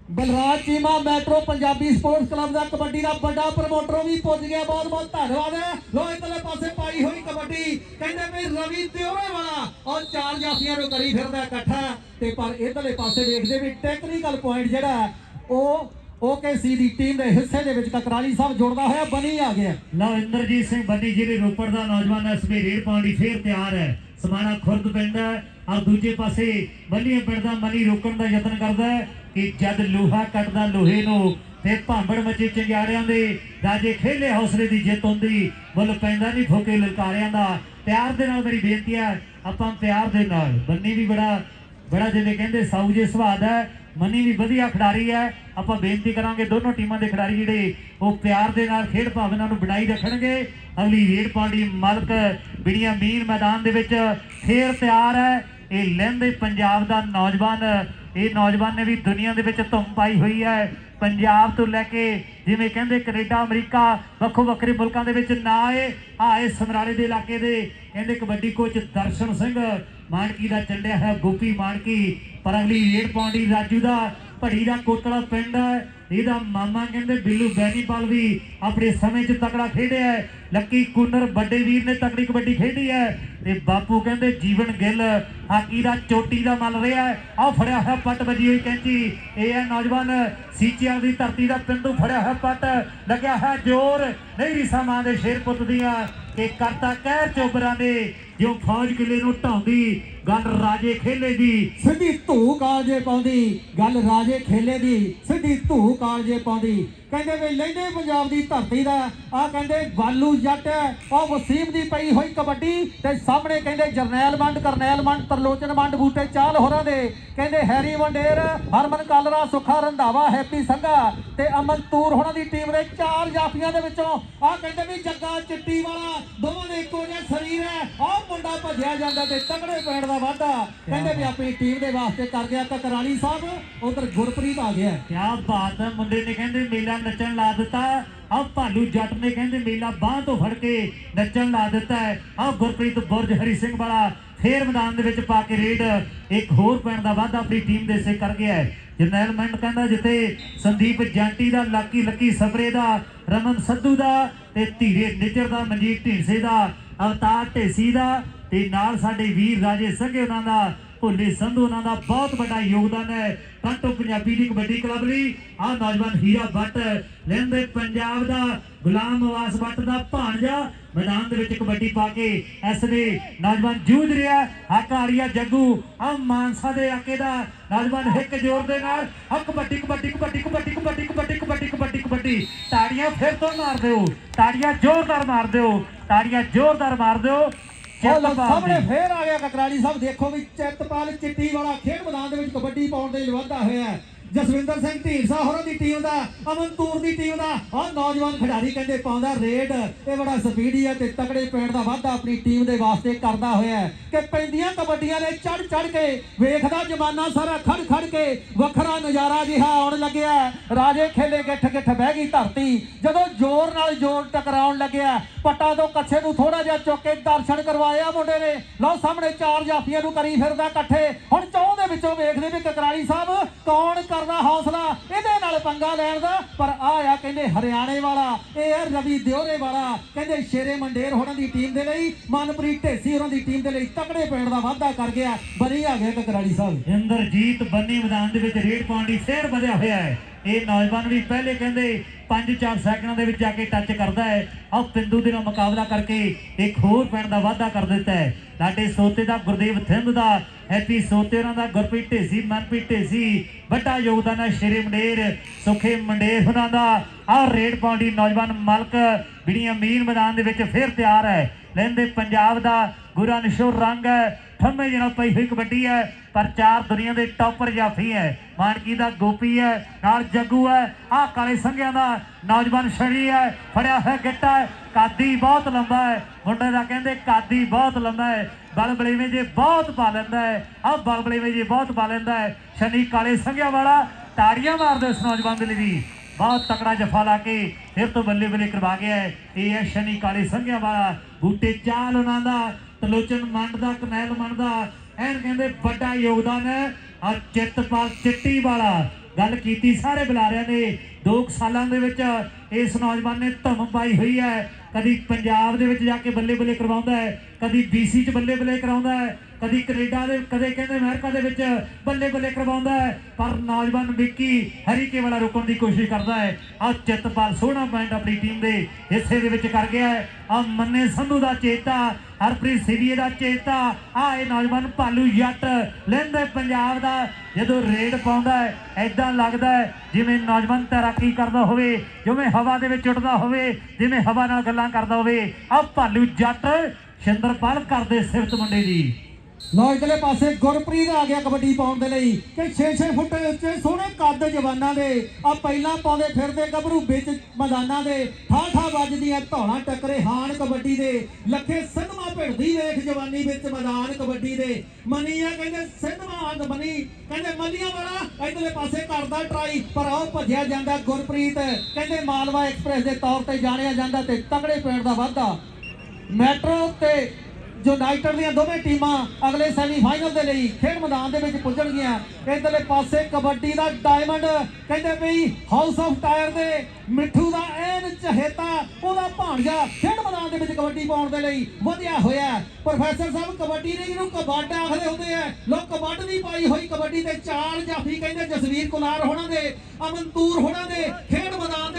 Balraj Cheema metro Punjabi sports club ਦਾ ਕਬੱਡੀ ਦਾ ਵੱਡਾ ਪ੍ਰਮੋਟਰ ਵੀ ਪੁੱਜ ਗਿਆ। ਬਹੁਤ ਬਹੁਤ ਧੰਨਵਾਦ ਹੈ। ਲੋ ਇਧਰਲੇ ਪਾਸੇ ਪਾਈ ਹੋਈ ਕਬੱਡੀ। ਕਹਿੰਦੇ ਵੀ ਰਵੀ ਤਿਉਰੇ ਵਾਲਾ ਔਰ ਚਾਰ ਜਾਫੀਆਂ ਨੂੰ ਕਰੀ ਫਿਰਦਾ ਇਕੱਠਾ। ਤੇ ਪਰ ਇਧਰਲੇ ਪਾਸੇ ਵੇਖਦੇ ਵੀ ਟੈਕਨੀਕਲ ਪੁਆਇੰਟ ਜਿਹੜਾ ਹੈ, ਉਹ ਓਕੇਸੀ ਦੀ ਟੀਮ ਦੇ ਹਿੱਸੇ ਦੇ ਵਿੱਚ ਕਕਰਾਲੀ ਸਾਹਿਬ ਜੁੜਦਾ ਹੋਇਆ ਬਣੀ ਆ ਗਿਆ। ਲਓ ਇੰਦਰਜੀਤ ਸਿੰਘ ਬੰਦੀ ਜਿਹੜੇ ਰੋਪੜ ਦਾ ਨੌਜਵਾਨ ਹੈ ਸਮੇਂ ਰੇਡ ਪਾਉਣ ਫੇਰ ਤਿਆਰ ਹੈ। ਸਮਾਣਾ ਖੁਰਦ ਪਿੰਡ ਹੈ ਆ ਦੂਜੇ ਪਾਸੇ ਬੱਲੀਆਂ ਪਿੰਡ ਦਾ ਮਨੀ ਰੋਕਣ ਦਾ ਯਤਨ ਕਰਦਾ ਹੈ। ਕਿ ਜਦ ਲੋਹਾ ਕੱਟਦਾ ਲੋਹੇ ਨੂੰ ਤੇ ਭਾਂਬੜ ਮੱਚੇ ਚੰਗਿਆੜਿਆਂ ਦੇ ਰਾਜੇ ਖੇਲੇ ਹੌਸਲੇ ਦੀ ਜਿੱਤ ਹੁੰਦੀ ਮੁੱਲ ਪੈਂਦਾ ਨਹੀਂ ਫੋਕੇ ਲਲਕਾਰਿਆਂ ਦਾ। ਪਿਆਰ ਦੇ ਨਾਲ ਮੇਰੀ ਬੇਨਤੀ ਹੈ, ਆਪਾਂ ਪਿਆਰ ਦੇ ਨਾਲ। ਬੰਨੀ ਵੀ ਬੜਾ ਬੜਾ ਜਿਵੇਂ ਕਹਿੰਦੇ, ਸਾਊ ਜੇ ਸੁਭਾਅ ਦਾ ਮਨੀ ਵੀ ਵਧੀਆ ਖਿਡਾਰੀ ਹੈ। ਆਪਾਂ ਬੇਨਤੀ ਕਰਾਂਗੇ ਦੋਨੋਂ ਟੀਮਾਂ ਦੇ ਖਿਡਾਰੀ ਜਿਹੜੇ ਉਹ ਪਿਆਰ ਦੇ ਨਾਲ ਖੇਡ ਭਾਵਨਾ ਨੂੰ ਬਣਾਈ ਰੱਖਣਗੇ। ਅਗਲੀ ਰੇਡ ਪਾਰਟੀ ਮਾਲਕ ਬਿੜੀਆਂ ਮੀਰ ਮੈਦਾਨ ਦੇ ਵਿੱਚ ਫੇਰ ਤਿਆਰ ਹੈ। ਇਹ ਲਹਿੰਦੇ ਪੰਜਾਬ ਦਾ ਨੌਜਵਾਨ ਇਹ ਨੌਜਵਾਨ ਨੇ ਵੀ ਦੁਨੀਆ ਦੇ ਵਿੱਚ ਧੁੰਮ ਪਾਈ ਹੋਈ ਹੈ। ਪੰਜਾਬ ਤੋਂ ਲੈ ਕੇ ਜਿਵੇਂ ਕਹਿੰਦੇ ਕੈਨੇਡਾ, ਅਮਰੀਕਾ, ਵੱਖੋ ਵੱਖਰੇ ਮੁਲਕਾਂ ਦੇ ਵਿੱਚ ਨਾ ਆਏ ਆਏ ਸਮਰਾਲੇ ਦੇ ਇਲਾਕੇ ਦੇ ਕਹਿੰਦੇ ਕਬੱਡੀ ਕੋਚ ਦਰਸ਼ਨ ਸਿੰਘ ਮਾਨਕੀ ਦਾ ਚੱਲਿਆ ਹੈ ਗੋਪੀ ਮਾਨਕੀ। ਪਰ ਅਗਲੀ ਰੇਡ ਪਾਉਂਦੀ ਰਾਜੂ ਦਾ, ਭੜੀ ਦਾ ਕੋਟਲਾ ਪਿੰਡ ਹੈ। ਇਹਦਾ ਮਾਮਾ ਕਹਿੰਦੇ ਬਿੱਲੂ ਬੈਨੀਪਾਲ ਵੀ ਆਪਣੇ ਸਮੇਂ 'ਚ ਤਕੜਾ ਖੇਡਿਆ ਲੱਕੀ ਕੁਨਰ ਵੱਡੇ ਵੀਰ ਨੇ ਤਕੜੀ ਕਬੱਡੀ ਖੇਡੀ ਹੈ। ਤੇ ਬਾਪੂ ਕਹਿੰਦੇ ਜੀਵਨ ਗਿੱਲ, ਹਾਕੀ ਦਾ ਚੋਟੀ ਦਾ ਮਲ ਰਿਹਾ ਹੈ। ਆਹ ਫੜਿਆ ਹੋਇਆ ਪੱਟ ਵੱਜੀ ਹੋਈ ਕੈਂਚੀ। ਇਹ ਹੈ ਨੌਜਵਾਨ ਸੀਚਿਆਂ ਦੀ ਧਰਤੀ ਦਾ ਪਿੰਡੂ ਫੜਿਆ ਹੋਇਆ ਪੱਟ। ਲੱਗਿਆ ਹੈ ਜ਼ੋਰ। ਨਹੀਂ ਰਿਸਾ ਮਾਂ ਦੇ ਸ਼ੇਰ ਪੁੱਤ ਦੀਆਂ ਕਿ ਕਰਤਾ ਕਹਿਰ ਚੋਬਰਾਂ ਨੇ। ਜੋ ਫੌਜ ਕਿਲੇ ਨੂੰ ਢਾਉਂਦੀ, ਗੱਲ ਰਾਜੇ ਖੇਲੇ ਦੀ। ਸਿੱਧੀ ਧੂ ਕਾਲਜੇ ਪਾਉਂਦੀ, ਗੱਲ ਰਾਜੇ ਖੇਲੇ ਦੀ। ਸਿੱਧੀ ਧੂ ਕਾਲਜੇ ਪਾਉਂਦੀ। ਕਹਿੰਦੇ ਵੀ ਲੈਂਦੇ ਪੰਜਾਬ ਦੀ ਧਰਤੀ ਦਾ, ਆ ਕਹਿੰਦੇ ਬਾਲੂ ਜੱਟ ਉਹ ਵਸੀਮ ਦੀ ਪਈ ਹੋਈ ਕਬੱਡੀ ਤੇ ਸਾਹਮਣੇ ਕਹਿੰਦੇ ਜਰਨੈਲ ਮੰਡ ਕਰਨੈਲ ਮੰਡ ਤਰਲੋਚਨ ਮੰਡ ਬੂਟੇ ਚਾਲ ਹੋਰਾਂ ਦੇ। ਕਹਿੰਦੇ ਹੈਰੀ ਵੰਡੇਰ, ਹਰਮਨ ਕਾਲਰਾ, ਸੁਖਾ ਰੰਧਾਵਾ, ਹੈਪੀ ਸੰਘਾ ਤੇ ਅਮਨ ਤੂਰ ਹੋਰਾਂ ਦੀ ਟੀਮ ਦੇ ਚਾਰ ਜਾਫੀਆਂ ਦੇ ਵਿੱਚੋਂ, ਆ ਕਹਿੰਦੇ ਵੀ ਜੱਗਾ ਚਿੱਟੀ ਵਾਲਾ, ਦੋਵਾਂ ਦੇ ਇੱਕੋ ਜਿਹਾ ਸਰੀਰ ਹੈ, ਆਹ ਮੁੰਡਾ ਭੱਜਿਆ ਜਾਂਦਾ ਤੇ ਤਕੜੇ ਪੈਣ ਦਾ ਵਾਧਾ ਕਹਿੰਦੇ ਵੀ ਆਪਣੀ ਟੀਮ ਦੇ ਵਾਸਤੇ ਕਰ ਗਿਆ ਕਕਰਾਲੀ ਸਾਹਿਬ, ਉਧਰ ਗੁਰਪ੍ਰੀਤ ਆ ਗਿਆ। ਕਿਆ ਬਾਤ ਹੈ, ਮੁੰਡੇ ਨੇ ਕਹਿੰਦੇ ਮੇਲਾ ਨੱਚਣ ਲਾ ਦਿੱਤਾ। ਆ ਭਾਲੂ ਜੱਟ ਨੇ ਕਹਿੰਦੇ ਮੇਲਾ ਬਾਹ ਤੋਂ ਫੜ ਕੇ ਨੱਚਣ ਲਾ ਦਿੱਤਾ ਆ ਗੁਰਪ੍ਰੀਤ ਬੁਰਜ ਹਰੀ ਸਿੰਘ ਵਾਲਾ ਫੇਰ ਮੈਦਾਨ ਦੇ ਵਿੱਚ ਪਾ ਕੇ ਰੇਡ। ਇੱਕ ਹੋਰ ਪੈਣ ਦਾ ਵਾਧਾ ਆਪਣੀ ਟੀਮ ਦੇ ਸੇ ਕਰ ਗਿਆ ਜਰਨੈਲ ਮੈਂਡ ਕਹਿੰਦਾ ਜਿੱਥੇ ਸੰਦੀਪ ਜੰਟੀ ਦਾ, ਲਾਕੀ ਲੱਕੀ ਸਫਰੇ ਦਾ, ਰਮਨ ਸੰਧੂ ਦਾ ਤੇ ਧੀਰੇ ਨਿੱਜਰ ਦਾ, ਮਨਜੀਤ ਢੀਂਸੇ ਦਾ ਅਵਤਾਰ ਢੇਸੀ ਦਾ ਤੇ ਨਾਲ ਸਾਡੇ ਵੀਰ ਰਾਜੇ ਸੰਘੇ ਉਹਨਾਂ ਦਾ ਭੁੱਲੇ ਸੰਧੂ ਉਹਨਾਂ ਦਾ ਬਹੁਤ ਵੱਡਾ ਯੋਗਦਾਨ ਹੈ ਕੰਟੋ ਪੰਜਾਬੀ ਦੀ ਕਬੱਡੀ ਕਲੱਬ ਲਈ ਆ ਨੌਜਵਾਨ ਹੀਰਾ ਬੱਟ ਲੈਂਦੇ ਪੰਜਾਬ ਦਾ ਗੁਲਾਮ ਆਵਾਸ ਬੱਟ ਦਾ ਭਾਣਜਾ ਮੈਦਾਨ ਦੇ ਵਿੱਚ ਕਬੱਡੀ ਪਾ ਕੇ ਇਸ ਦੇ ਨੌਜਵਾਨ ਜੂਝ ਰਿਹਾ ਹਕਾਰੀਆ ਜੱਗੂ ਆ ਮਾਨਸਾ ਦੇ ਆਕੇ ਦਾ ਨੌਜਵਾਨ ਹਿੱਕ ਜ਼ੋਰ ਦੇ ਨਾਲ ਆ ਕਬੱਡੀ ਕਬੱਡੀ ਕਬੱਡੀ ਕਬੱਡੀ ਕਬੱਡੀ ਕਬੱਡੀ ਕਬੱਡੀ ਕਬੱਡੀ ਕਬੱਡੀ ਤਾੜੀਆਂ ਫਿਰ ਤੋਂ ਮਾਰ ਦਿਓ ਤਾੜੀਆਂ ਜ਼ੋਰਦਾਰ ਮਾਰ ਦਿਓ ਤਾੜੀਆਂ ਜ਼ੋਰਦਾਰ ਮਾਰ ਦਿਓ ਸਾਹਮਣੇ। ਫੇਰ ਆ ਗਿਆ ਕਕਰਾਲੀ ਸਾਹਿਬ ਦੇਖੋ ਵੀ ਚਿੱਤਪਾਲ ਚਿੱਟੀ ਵਾਲਾ ਖੇਡ ਮੈਦਾਨ ਦੇ ਵਿੱਚ ਕਬੱਡੀ ਪਾਉਣ ਦੇ ਲਈ ਵਾਧਾ ਹੋਇਆ ਹੈ ਜਸਵਿੰਦਰ ਸਿੰਘ ਢੀਂਡਸਾ ਹੋਰਾਂ ਦੀ ਟੀਮ ਦਾ, ਅਮਨ ਤੂਰ ਦੀ ਟੀਮ ਦਾ, ਆਹ ਨੌਜਵਾਨ ਖਿਡਾਰੀ ਕਹਿੰਦੇ ਪਾਉਂਦਾ ਰੇਡ। ਇਹ ਬੜਾ ਸਪੀਡੀ ਹੈ ਤੇ ਤਕੜੇ ਪੈਣ ਦਾ ਵਾਧਾ ਆਪਣੀ ਟੀਮ ਦੇ ਵਾਸਤੇ ਕਰਦਾ ਹੋਇਆ ਕਿ ਪੈਂਦੀਆਂ ਕਬੱਡੀਆਂ ਨੇ ਚੜ ਚੜ ਕੇ ਵੇਖਦਾ ਜਮਾਨਾ ਸਾਰਾ ਖੜ ਖੜ ਕੇ ਵੱਖਰਾ ਨਜ਼ਾਰਾ ਜਿਹਾ ਆਉਣ ਲੱਗਿਆ ਰਾਜੇ ਖੇਲੇ ਗਿੱਠ ਗਿੱਠ ਬਹਿ ਗਈ ਧਰਤੀ। ਜਦੋਂ ਜ਼ੋਰ ਨਾਲ ਜ਼ੋਰ ਟਕਰਾਉਣ ਲੱਗਿਆ, ਪੱਟਾ ਤੋਂ ਕੱਛੇ ਨੂੰ ਥੋੜਾ ਜਿਹਾ ਚੁੱਕ ਕੇ ਦਰਸ਼ਨ ਕਰਵਾਇਆ ਮੁੰਡੇ ਨੇ। ਲਓ ਸਾਹਮਣੇ ਚਾਰ ਜਾਫੀਆਂ ਨੂੰ ਕਰੀ ਫਿਰਦਾ ਇਕੱਠੇ। ਹੁਣ ਚੌਂ ਦੇ ਵਿੱਚੋਂ ਵੇਖਦੇ ਵੀ ਕਕਰਾਲੀ ਸਾਹਿਬ ਕੌਣ ਕਰਦਾ ਹੌਸਲਾ ਇਹਦੇ ਨਾਲ ਪੰਗਾ ਲੈਣ ਦਾ, ਪਰ ਆ ਆ ਕਹਿੰਦੇ ਹਰਿਆਣੇ ਵਾਲਾ, ਇਹ ਹੈ ਰਵੀ ਦਿਓਰੇ ਵਾਲਾ, ਕਹਿੰਦੇ ਸ਼ੇਰੇ ਮੰਡੇਰ ਹੋਰਾਂ ਦੀ ਟੀਮ ਦੇ ਲਈ, ਮਨਪ੍ਰੀਤ ਢੇਸੀ ਹੋਰਾਂ ਦੀ ਟੀਮ ਦੇ ਲਈ ਤਕੜੇ ਪੈਣ ਦਾ ਵਾਅਦਾ ਕਰ ਗਿਆ। ਬਰੀ ਆ ਗਿਆ ਕਕਰਾਲੀ ਸਾਹਿਬ। ਇੰਦਰਜੀਤ ਬੰਨੀ ਮੈਦਾਨ ਦੇ ਵਿੱਚ ਰੇਡ ਪਾਉਣ ਦੀ ਫੇਰ ਵਧਿਆ ਹੋਇਆ ਹੈ। ਇਹ ਨੌਜਵਾਨ ਵੀ ਪਹਿਲੇ ਕਹਿੰਦੇ 5-4 ਸੈਕਿੰਡਾਂ ਦੇ ਵਿੱਚ ਜਾ ਕੇ ਟੱਚ ਕਰਦਾ ਹੈ। ਆਹ ਪਿੰਦੂ ਦੇ ਨਾਲ ਮੁਕਾਬਲਾ ਕਰਕੇ ਇੱਕ ਹੋਰ ਪੈਣ ਦਾ ਵਾਅਦਾ ਕਰ ਦਿੱਤਾ ਹੈ। ਸਾਡੇ ਸੋਤੇ ਦਾ ਗੁਰਦੇਵ ਥਿੰਦ ਦਾ ਹੈਪੀ ਸੋਤੇ ਉਹਨਾਂ ਦਾ ਗੁਰਪ੍ਰੀਤ ਢੇਸੀ, ਮਨਪ੍ਰੀਤ ਢੇਸੀ, ਵੱਡਾ ਯੋਗਦਾਨ ਹੈ ਸ਼ੇਰੇ ਮੰਡੇਰ, ਸੁਖੇ ਮੰਡੇਰ ਉਹਨਾਂ ਦਾ। ਆਹ ਰੇਡ ਪਾਉਣ ਦੀ ਨੌਜਵਾਨ ਮਲਕ ਬਿੜੀ ਮੀਨ ਮੈਦਾਨ ਦੇ ਵਿੱਚ ਫੇਰ ਤਿਆਰ ਹੈ। ਲੈਂਦੇ ਪੰਜਾਬ ਦਾ ਗੁਰਾਂ ਨਿਸ਼ੋਰ ਰੰਗ ਹੈ। ਠੰਮੇ ਜਿਹਨਾਂ ਪਈ ਹੋਈ ਕਬੱਡੀ ਹੈ। ਪਰ ਚਾਰ ਦੁਨੀਆ ਦੇ ਟੌਪਰ ਜਾਫੀ ਹੈ। ਮਾਨਕੀ ਦਾ ਗੋਪੀ ਹੈ, ਨਾਲ ਜੱਗੂ ਹੈ। ਆਹ ਕਾਲੇ ਸੰਘਿਆਂ ਦਾ ਨੌਜਵਾਨ ਸ਼ਰੀ ਹੈ, ਫੜਿਆ ਹੋਇਆ ਗਿੱਟਾ ਹੈ। ਕਾਦੀ ਬਹੁਤ ਲੰਬਾ ਹੈ। ਮੁੰਡੇ ਦਾ ਕਹਿੰਦੇ ਕਾਦੀ ਬਹੁਤ ਲੰਬਾ ਹੈ। ਬਲ ਜੇ ਬਹੁਤ ਪਾ ਲੈਂਦਾ ਹੈ। ਆਹ ਬਲ ਬਲੇਵੇਂ ਜੇ ਬਹੁਤ ਪਾ ਲੈਂਦਾ ਹੈ। ਸ਼ਨੀ ਕਾਲੇ ਸੰਘਿਆਂ ਵਾਲਾ ਤਾੜੀਆਂ ਮਾਰਦੇ ਉਸ ਨੌਜਵਾਨ ਦੇ ਲਈ ਵੀ। ਬਹੁਤ ਤਕੜਾ ਜਫਾ ਲਾ ਕੇ ਫਿਰ ਤੋਂ ਬੱਲੇ ਬੱਲੇ ਕਰਵਾ ਗਿਆ ਹੈ। ਇਹ ਹੈ ਸ਼ਨੀ ਕਾਲੇ ਸੰਘਿਆਂ ਵਾਲਾ। ਬੂਟੇ ਚਾਲ ਉਹਨਾਂ ਦਾ, ਤਲੋਚਨ ਮੰਡ ਦਾ, ਕਨੈਲ ਮੰਡ ਦਾ ਐਨ ਕਹਿੰਦੇ ਵੱਡਾ ਯੋਗਦਾਨ ਹੈ। ਆ ਚਿੱਤਪਾਲ ਚਿੱਟੀ ਵਾਲਾ ਗੱਲ ਕੀਤੀ ਸਾਰੇ ਬੁਲਾਰਿਆਂ ਨੇ। 2 ਸਾਲਾਂ ਦੇ ਵਿੱਚ ਇਸ ਨੌਜਵਾਨ ਨੇ ਧਮ ਪਾਈ ਹੋਈ ਹੈ। ਕਦੀ ਪੰਜਾਬ ਦੇ ਵਿੱਚ ਜਾ ਕੇ ਬੱਲੇ ਬੱਲੇ ਕਰਵਾਉਂਦਾ ਹੈ, ਕਦੀ BC ਚ ਬੱਲੇ ਬੱਲੇ ਕਰਾਉਂਦਾ ਹੈ। ਕਦੀ ਕੈਨੇਡਾ ਦੇ, ਕਦੇ ਕਹਿੰਦੇ ਅਮਰੀਕਾ ਦੇ ਵਿੱਚ ਬੱਲੇ ਬੱਲੇ ਕਰਵਾਉਂਦਾ ਹੈ, ਪਰ ਨੌਜਵਾਨ ਵਿੱਕੀ ਹਰੀਕੇ ਵਾਲਾ ਰੁਕਣ ਦੀ ਕੋਸ਼ਿਸ਼ ਕਰਦਾ ਹੈ। ਆ ਚਿੱਤਪਾਲ ਸੋਹਣਾ ਪੁਆਇੰਟ ਆਪਣੀ ਟੀਮ ਦੇ ਹਿੱਸੇ ਦੇ ਵਿੱਚ ਕਰ ਗਿਆ ਹੈ। ਆ ਮੰਨੇ ਸੰਧੂ ਦਾ ਚੇਤਾ, ਹਰਪ੍ਰੀਤ ਸਿਵੀਏ ਦਾ ਚੇਤਾ ਆ ਇਹ ਨੌਜਵਾਨ ਭਾਲੂ ਜੱਟ ਲੈਂਦੇ ਪੰਜਾਬ ਦਾ। ਜਦੋਂ ਰੇਡ ਪਾਉਂਦਾ ਹੈ ਐਦਾਂ ਲੱਗਦਾ ਹੈ ਜਿਵੇਂ ਨੌਜਵਾਨ ਤੈਰਾਕੀ ਕਰਦਾ ਹੋਵੇ, ਜਿਵੇਂ ਹਵਾ ਦੇ ਵਿੱਚ ਉੱਡਦਾ ਹੋਵੇ, ਜਿਵੇਂ ਹਵਾ ਨਾਲ ਗੱਲਾਂ ਕਰਦਾ ਹੋਵੇ। ਆ ਭਾਲੂ ਜੱਟ ਸ਼ਿੰਦਰਪਾਲ ਕਰਦੇ ਸਿਫਤ ਮੁੰਡੇ ਦੀ। ਲਓ ਇਧਰਲੇ ਪਾਸੇ ਗੁਰਪ੍ਰੀਤ ਆ ਗਿਆ ਕਬੱਡੀ ਪਾਉਣ ਦੇ ਲਈ ਕਿ 6-6 ਫੁੱਟ ਦੇ ਉੱਚੇ ਸੋਹਣੇ ਕੱਦ ਜਵਾਨਾਂ ਦੇ। ਆ ਪਹਿਲਾਂ ਪਾਉਂਦੇ ਫਿਰਦੇ ਗੱਭਰੂ ਵਿੱਚ ਮੈਦਾਨਾਂ ਦੇ। ਠਾ ਵੱਜਦੀਆਂ ਧੌਣਾ ਟੱਕਰੇ ਹਾਣ ਕਬੱਡੀ ਦੇ। ਲੱਖੇ ਸਿੰਧਵਾ ਭਿੜਦੀ ਵੇਖ ਜਵਾਨੀ ਵਿੱਚ ਮੈਦਾਨ ਕਬੱਡੀ ਦੇ। ਮਨੀ ਕਹਿੰਦੇ ਸਿੰਧਵਾ ਅੰਗ ਮਨੀ ਕਹਿੰਦੇ ਮੱਲੀਆਂ ਵਾਲਾ, ਇਧਰਲੇ ਪਾਸੇ ਕਰਦਾ ਟਰਾਈ, ਪਰ ਉਹ ਭੱਜਿਆ ਜਾਂਦਾ ਗੁਰਪ੍ਰੀਤ। ਕਹਿੰਦੇ ਮਾਲਵਾ ਐਕਸਪ੍ਰੈਸ ਦੇ ਤੌਰ ਤੇ ਜਾਣਿਆ ਜਾਂਦਾ ਤੇ ਤਗੜੇ ਪੈਣ ਦਾ ਵਾਧਾ। ਮੈਟਰੋ ਤੇ ਯੂਨਾਈਟਿਡ ਦੀਆਂ ਦੋਵੇਂ ਟੀਮਾਂ ਅਗਲੇ ਸੈਮੀਫਾਈਨਲ ਦੇ ਲਈ ਖੇਡ ਮੈਦਾਨ ਦੇ ਵਿੱਚ ਪੁੱਜਣਗੀਆਂ। ਇਧਰਲੇ ਪਾਸੇ ਕਬੱਡੀ ਦਾ ਡਾਇਮੰਡ ਕਹਿੰਦੇ ਵੀ ਹਾਊਸ ਆਫ ਟਾਇਰ ਦੇ ਮਿੱਠੂ ਦਾ ਐਨ ਚਹੇਤਾ, ਉਹਦਾ ਭਾਣਜਾ ਖੇਡ ਮੈਦਾਨ ਦੇ ਵਿੱਚ ਕਬੱਡੀ ਪਾਉਣ ਦੇ ਲਈ ਵਧਿਆ ਹੋਇਆ ਪ੍ਰੋਫੈਸਰ ਸਾਹਿਬ, ਕਬੱਡੀ ਨੇ ਜਿਹਨੂੰ ਕਬੱਡ ਆਖਦੇ ਹੁੰਦੇ ਆ। ਲੋਕ ਕਬੱਡ ਦੀ ਪਾਈ ਹੋਈ, ਕਬੱਡੀ ਤੇ ਚਾਰ ਜਾਫੀ ਕਹਿੰਦੇ ਜਸਵੀਰ ਕੁਲਾਰ ਹੋਣਾ ਦੇ, ਅਮਨਤੂਰ ਹੋਣਾ ਦੇ, ਖੇਡ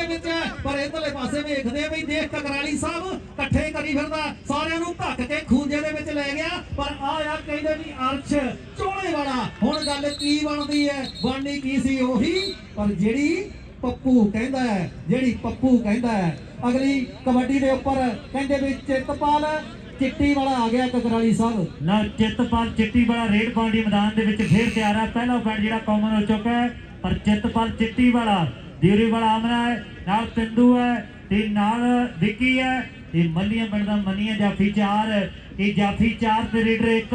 ਦੇ ਵਿੱਚ। ਹੈ। ਪਰ ਇਧਰਲੇ ਪਾਸੇ ਵੇਖਦੇ ਵੀ ਦੇਖ ਕਕਰਾਲੀ ਸਾਹਿਬ ਇਕੱਠੇ ਕਰੀ ਫਿਰਦਾ। ਸਾਰਿਆਂ ਨੂੰ ਧੱਕ ਕੇ ਖੂੰਜੇ ਦੇ ਵਿੱਚ ਲੈ ਗਿਆ। ਪਰ ਆ ਆ ਕਹਿੰਦੇ ਵੀ ਅਰਸ਼ ਚੋਲੇ ਵਾਲਾ। ਹੁਣ ਗੱਲ ਕੀ ਬਣਦੀ ਹੈ? ਬਣਨੀ ਕੀ ਸੀ ਉਹੀ? ਪਰ ਜਿਹੜੀ ਪੱਪੂ ਕਹਿੰਦਾ ਹੈ, ਜਿਹੜੀ ਪੱਪੂ ਕਹਿੰਦਾ ਹੈ, ਅਗਲੀ ਕਬੱਡੀ ਦੇ ਉੱਪਰ ਕਹਿੰਦੇ ਵੀ ਚਿੱਤਪਾਲ ਚਿੱਟੀ ਵਾਲਾ ਆ ਗਿਆ ਕਕਰਾਲੀ ਸਾਹਿਬ। ਨਾ, ਚਿੱਤਪਾਲ ਚਿੱਟੀ ਵਾਲਾ ਰੇਡ ਪਾਉਂਦੀ ਮੈਦਾਨ ਦੇ ਵਿੱਚ ਫੇਰ ਤਿਆਰ ਹੈ ਪਹਿਲਾ ਬੈਟ ਜਿਹੜਾ ਕਾਮਨ ਹੋ ਚੁੱਕਾ ਹੈ, ਪਰ ਚਿੱਤਪਾਲ ਚਿੱਟੀ ਵਾਲਾ ਦੀਰੇ ਵਾਲਾ ਆਮਨਾ ਹੈ, ਨਾਲ ਪਿੰਦੂ ਹੈ, ਤੇ ਨਾਲ ਵਿੱਕੀ ਹੈ। ਤੇ ਮੱਲੀਆਂ ਪਿੰਡ ਮੰਨੀਆਂ ਜਾਫੀ ਚਾਰ ਇਹ ਜਾਫੀ ਚਾਰ ਤੇ ਰੇਡਰ ਇੱਕ,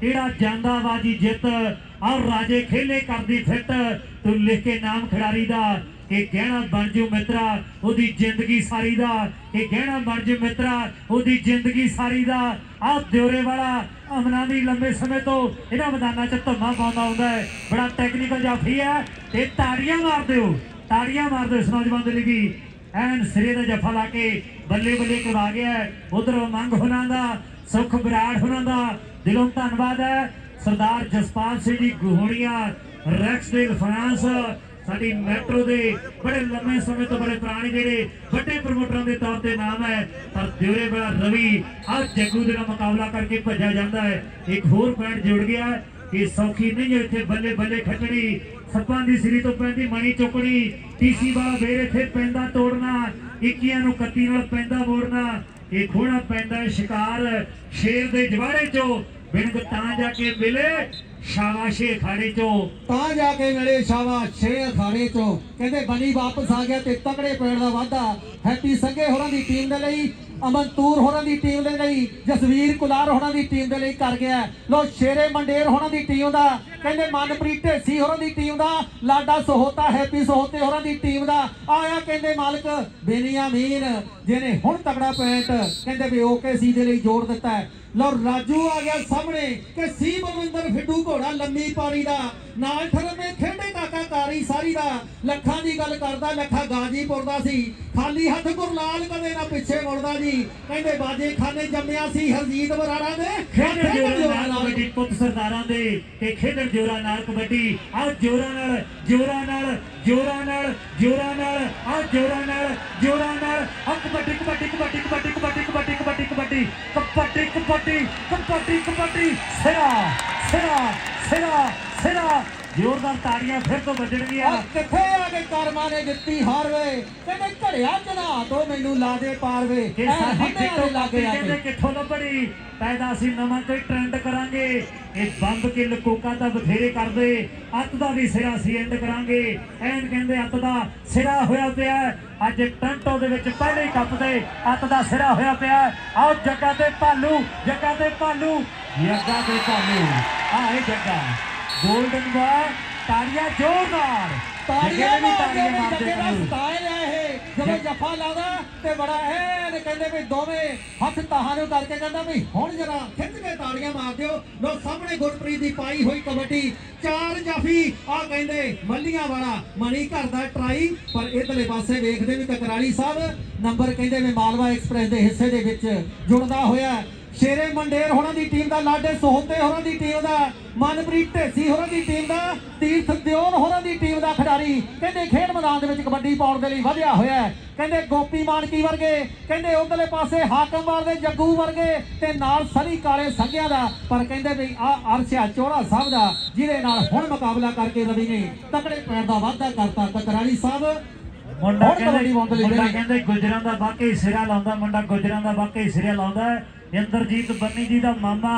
ਜਿਹੜਾ ਜਾਂਦਾ ਬਾਜੀ ਜਿੱਤ ਔਰ ਰਾਜੇ ਖੇਲੇ ਕਰਦੀ ਫਿੱਟ, ਤੂੰ ਲਿਖ ਕੇ ਨਾਮ ਖਿਡਾਰੀ ਦਾ, ਇਹ ਗਹਿਣਾ ਬਣ ਜੂ ਮਿੱਤਰਾ, ਉਹਦੀ ਜ਼ਿੰਦਗੀ ਸਾਰੀ ਦਾ। ਇਹ ਗਹਿਣਾ ਬਣ ਜੂ ਮਿੱਤਰਾ, ਉਹਦੀ ਜ਼ਿੰਦਗੀ ਸਾਰੀ ਦਾ। ਆਹ ਦਿਉਰੇ ਵਾਲਾ ਅਮਨਾ ਦੀ ਲੰਬੇ ਸਮੇਂ ਤੋਂ ਇਹਨਾਂ ਮੈਦਾਨਾਂ 'ਚ ਧੰਮਾ ਪਾਉਂਦਾ ਹੁੰਦਾ ਹੈ। ਬੜਾ ਟੈਕਨੀਕਲ ਜਾਫੀ ਹੈ, ਤੇ ਤਾੜੀਆਂ ਮਾਰ ਦਿਓ ਤਾੜੀਆਂ ਮਾਰਦੇ ਦਿਓ ਇਸ ਨੌਜਵਾਨ ਦੇ ਲਈ ਵੀ ਐਨ ਸਿਰੇ ਦਾ ਜੱਫਾ ਲਾ ਕੇ ਬੱਲੇ ਬੱਲੇ ਕਰਵਾ ਗਿਆ ਉਧਰ ਮੰਗ ਹੋਣਾ ਦਾ, ਸੁਖ ਬਰਾੜ ਹੋਣਾ ਦਾ, ਦਿਲੋਂ ਧੰਨਵਾਦ ਹੈ। ਸਰਦਾਰ ਜਸਪਾਲ ਸਿੰਘ ਜੀ ਗੁਹੋੜੀਆ ਰੈਕਸਡੇਲ ਫਰਾਂਸ ਸਾਡੀ ਮੈਟਰੋ ਦੇ ਬੜੇ ਲੰਮੇ ਸਮੇਂ ਤੋਂ ਬੜੇ ਪੁਰਾਣੇ ਜਿਹੜੇ ਵੱਡੇ ਪ੍ਰਮੋਟਰਾਂ ਦੇ ਤੌਰ ਤੇ ਨਾਮ ਹੈ, ਪਰ ਦਿਉਰੇ ਵਾਲਾ ਰਵੀ ਆ ਜੱਗੂ ਦੇ ਨਾਲ ਮੁਕਾਬਲਾ ਕਰਕੇ ਭੱਜਿਆ ਜਾਂਦਾ ਹੈ। ਇੱਕ ਹੋਰ ਪੁਆਇੰਟ ਜੁੜ ਗਿਆ ਹੈ ਕਿ ਸੌਖੀ ਨਹੀਂ ਹੈ ਇੱਥੇ ਬੱਲੇ ਬੱਲੇ ਖੱਟਣੀ। ਸੱਪਾਂ ਦੀ ਸਿਰੀ ਤੋਂ ਪੈਂਦੀ ਮਣੀ ਚੁੱਕਣੀ। ਟੀਸੀ ਵਾਲਾ ਵੇਰ ਇੱਥੇ ਪੈਂਦਾ ਤੋੜਨਾ। 21 ਨੂੰ 31 ਨਾਲ ਪੈਂਦਾ ਮੋੜਨਾ। ਇਹ ਖੋਣਾ ਪੈਂਦਾ ਸ਼ਿਕਾਰ। ਸ਼ੇਰ ਦੇ ਜਵਾੜੇ ਚੋਂ ਬਿਨਗ ਤਾਂ ਜਾ ਕੇ ਮਿਲੇ। ਸ਼ਾਬਾਸ਼ੇ ਖਾੜੇ ਚੋਂ। ਤਾਂ ਜਾ ਕੇ ਮਿਲੇ ਸ਼ਾਬਾਸ਼ ਛੇ ਅਖਾੜੇ ਚੋਂ। ਕਹਿੰਦੇ ਬਣੀ ਵਾਪਸ ਆ ਗਿਆ ਤੇ ਤਕੜੇ ਪੈਣ ਦਾ ਵਾਅਦਾ ਹੈਪੀ ਸੰਗੇ ਹੋਰਾਂ ਦੀ ਟੀਮ ਦੇ ਲਈ ਅਮਨ ਤੂਰ ਹੋਰਾਂ ਦੀ ਟੀਮ ਦੇ ਲਈ, ਜਸਵੀਰ ਕੁਲਾਰ ਹੋਰਾਂ ਦੀ ਟੀਮ ਦੇ ਲਈ ਕਰ ਗਿਆ ਲੋ ਸ਼ੇਰੇ ਮੰਡੇਰ ਹੋਰਾਂ ਦੀ ਟੀਮ ਦਾ, ਕਹਿੰਦੇ ਮਨਪ੍ਰੀਤ ਢੇਸੀ ਹੋਰਾਂ ਦੀ ਟੀਮ ਦਾ, ਲਾਡਾ ਸੋਹਤਾ, ਹੈਪੀ ਸੋਹਤੇ ਹੋਰਾਂ ਦੀ ਟੀਮ ਦਾ, ਆਇਆ ਕਹਿੰਦੇ ਮਾਲਕ ਬੇਨੀਆਮੀਨ, ਜਿਹਨੇ ਹੁਣ ਤਕੜਾ ਪੈਂਟ ਕਹਿੰਦੇ ਵੀ ਓਕੇ ਸੀ ਦੇ ਲਈ ਜੋੜ ਦਿੱਤਾ ਹੈ। ਲਓ, ਰਾਜੂ ਆ ਗਿਆ ਸਾਹਮਣੇ, ਕਿ ਸੀ ਬਲਵਿੰਦਰ ਫਿੱਡੂ ਘੋੜਾ ਲੰਮੀ ਪਾਰੀ ਦਾ, ਨਾਲ ਠਰਮੇ ਖੇਡੇ ਕਾਕਾ ਕਾਰੀ ਸਾਰੀ ਦਾ, ਲੱਖਾਂ ਦੀ ਗੱਲ ਕਰਦਾ, ਲੱਖਾ ਗਾਜੀਪੁਰ ਦਾ ਸੀ। ਖਾਲੀ ਹੱਥ ਗੁਰਲਾਲ ਕਦੇ ਨਾ ਪਿੱਛੇ ਮੁੜਦਾ ਜੀ। ਕਹਿੰਦੇ ਬਾਜੇ ਖਾਨੇ ਜੰਮਿਆ ਸੀ ਹਰਜੀਤ ਬਰਾੜਾ ਦੇ ਖੇਡਣ ਜੋਰਾਂ ਨਾਲ। ਕਬੱਡੀ ਪੁੱਤ ਸਰਦਾਰਾਂ ਦੇ ਤੇ ਖੇਡਣ ਜੋਰਾਂ ਨਾਲ ਕਬੱਡੀ। ਆਹ ਜੋਰਾਂ ਨਾਲ ਜੋਰਾਂ ਨਾਲ ਜੋਰਾਂ ਨਾਲ ਜੋਰਾਂ ਨਾਲ ਆਹ ਜੋਰਾਂ ਨਾਲ ਜੋਰਾਂ ਨਾਲ। ਆਹ ਕਬੱਡੀ ਕਬੱਡੀ ਕਬੱਡੀ ਕਬੱਡੀ ਕਬੱਡੀ ਕਬੱਡੀ ਕਬੱਡੀ ਕਬੱਡੀ। ਕਬੱਡੀ ਕਬੱਡੀ ਕਬੱਡੀ ਕਬੱਡੀ। ਸਿਰਾ ਸਿਰਾ ਸਿਰਾ ਸਿਰਾ। ਜ਼ੋਰਦਾਰ ਤਾੜੀਆਂ ਫਿਰ ਤੋਂ ਵੱਜਣਗੀਆਂ। ਕਿੱਥੇ ਆ ਕੇ ਕਰਮਾਂ ਨੇ ਦਿੱਤੀ ਹਾਰ ਵੇ ਕਹਿੰਦੇ ਘੜਿਆ ਚੜਾ ਤੋ ਮੈਨੂੰ ਲਾ ਦੇ ਪਾਰ ਵੇ ਕਿ ਸਾਡੀ ਦੇ ਟਿਕਟੋਕ ਲਾਗੇ ਆ ਕਹਿੰਦੇ ਕੇ। ਕਿੱਥੋਂ ਲੱਭਣੀ? ਪੈਦਾ ਅਸੀਂ ਨਵਾਂ ਕੋਈ ਟ੍ਰੈਂਡ ਕਰਾਂਗੇ। ਇਹ ਬੰਦ ਕੇ ਲਕੋਕਾ ਤਾਂ ਬਥੇਰੇ ਕਰਦੇ। ਅੱਤ ਦਾ ਵੀ ਸਿਰਾ ਸੀ ਐਂਡ ਕਰਾਂਗੇ। ਐਨ ਕਹਿੰਦੇ ਅੱਤ ਦਾ ਸਿਰਾ ਹੋਇਆ ਪਿਆ। ਅੱਜ ਟੰਟੋ ਦੇ ਵਿੱਚ ਪਹਿਲੇ ਹੀ ਕੱਪ ਦੇ ਅੱਤ ਦਾ ਸਿਰਾ ਹੋਇਆ ਪਿਆ। ਆਓ ਜੱਗਾ ਤੇ ਭਾਲੂ ਜੱਗਾ ਤੇ ਭਾਲੂ ਜੱਗਾ ਤੇ ਭਾਲੂ। ਆਹ ਇਹ ਜੱਗਾ। ਗੋਲਡਨ ਬਾਰ ਤਾੜੀਆਂ ਜ਼ੋਰਦਾਰ। ਤਾੜੀਆਂ ਮਾਰਦੇ ਨੇ ਜੱਗੇ ਦਾ ਜ਼ਰੂਰ। ਸਟਾਈਲ ਹੈ ਇਹ। ਜਦੋਂ ਜੱਫਾ ਲਾਦਾ ਤੇ ਬੜਾ ਐਨ ਕਹਿੰਦੇ ਵੀ ਦੋਵੇਂ ਹੱਥ ਤਾਹਾਂ ਨੂੰ ਕਰਕੇ ਕਹਿੰਦਾ ਵੀ ਹੁਣ ਜਰਾ ਖਿੱਚ ਕੇ ਤਾੜੀਆਂ ਮਾਰ ਦਿਓ। ਲੋ ਸਾਹਮਣੇ ਗੁਰਪ੍ਰੀਤ ਦੀ ਪਾਈ ਹੋਈ ਕਬੱਡੀ। ਚਾਰ ਜਾਫੀ ਆ ਕਹਿੰਦੇ ਮੱਲੀਆਂ ਵਾਲਾ। ਮਣੀ ਘਰ ਦਾ ਟਰਾਈ ਪਰ ਇਧਰਲੇ ਪਾਸੇ ਵੇਖਦੇ ਵੀ ਕਕਰਾਲੀ ਸਾਹਿਬ। ਨੰਬਰ ਕਹਿੰਦੇ ਵੀ ਮਾਲਵਾ ਐਕਸਪ੍ਰੈਸ ਦੇ ਹਿੱਸੇ ਦੇ ਵਿੱਚ ਜੁੜਦਾ ਹੋਇਆ। ਸ਼ੇਰੇ ਮੰਡੇਰ ਹੋਰਾਂ ਦੀ ਟੀਮ ਦਾ ਲਾਡੇ ਸੋਹਤੇ ਹੋਰਾਂ ਦੀ ਟੀਮ ਦਾ ਮਨਪ੍ਰੀਤ ਢੇਸੀ ਹੋਰਾਂ ਦੀ ਟੀਮ ਦਾ ਤੀਰਥ ਦਿਓਨ ਹੋਰਾਂ ਦੀ ਟੀਮ ਦਾ ਖਿਡਾਰੀ ਕਹਿੰਦੇ ਖੇਡ ਮੈਦਾਨ ਦੇ ਵਿੱਚ ਕਬੱਡੀ ਪਾਉਣ ਦੇ ਲਈ ਵਧਿਆ ਹੋਇਆ ਕਹਿੰਦੇ ਗੋਪੀ ਮਾਨਕੀ ਵਰਗੇ ਕਹਿੰਦੇ ਉਧਰਲੇ ਪਾਸੇ ਹਾਕਮਵਾਲ ਦੇ ਜੱਗੂ ਵਰਗੇ ਤੇ ਨਾਲ ਸਰੀ ਕਾਲੇ ਸੰਘਿਆਂ ਦਾ ਪਰ ਕਹਿੰਦੇ ਵੀ ਆ ਅਰਸ਼ਿਆ ਚੋੜਾ ਸਾਹਿਬ ਦਾ ਜਿਹਦੇ ਨਾਲ ਹੁਣ ਮੁਕਾਬਲਾ ਕਰਕੇ ਰਵੀ ਨੇ ਤਕੜੇ ਪੈਰ ਦਾ ਵਾਅਦਾ ਕਰਤਾ ਕਕਰਾਲੀ ਸਾਹਿਬ ਮੁੰਡਾ ਹੁਣ ਕਹਿੰਦੇ ਮੁੰਡਾ। ਕਹਿੰਦੇ ਗੁਜਰਾਂ ਦਾ ਵਾਕਈ ਸਿਰਾ ਲਾਉਂਦਾ ਮੁੰਡਾ ਗੁਜਰਾਂ ਦਾ ਵਾਕਈ ਸਿਰਾ ਲਾਉਂਦਾ। ਇੰਦਰਜੀਤ ਬੰਨੀ ਜੀ ਦਾ ਮਾਮਾ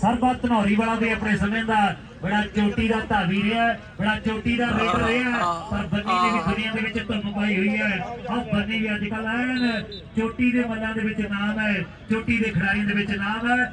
ਸਰਬਾ ਧਨੌਰੀ ਵਾਲਾ ਵੀ ਆਪਣੇ ਸਮੇਂ ਦਾ ਬੜਾ ਚੋਟੀ ਦਾ ਧਾਵੀ ਰਿਹਾ ਬੜਾ ਚੋਟੀ ਦਾ ਰੇਡਰ ਰਿਹਾ ਪਰ ਬੰਨੀ ਨੇ ਵੀ ਦੁਨੀਆ ਦੇ ਵਿੱਚ ਧੁੰਮ ਪਾਈ ਹੋਈ ਹੈ। ਆ ਬੰਨੀ ਵੀ ਅੱਜ ਕੱਲ ਐਨ ਚੋਟੀ ਦੇ ਮੱਲਾਂ ਦੇ ਵਿੱਚ ਨਾਮ ਹੈ ਚੋਟੀ ਦੇ ਖਿਡਾਰੀਆਂ ਦੇ ਵਿੱਚ ਨਾਮ ਹੈ।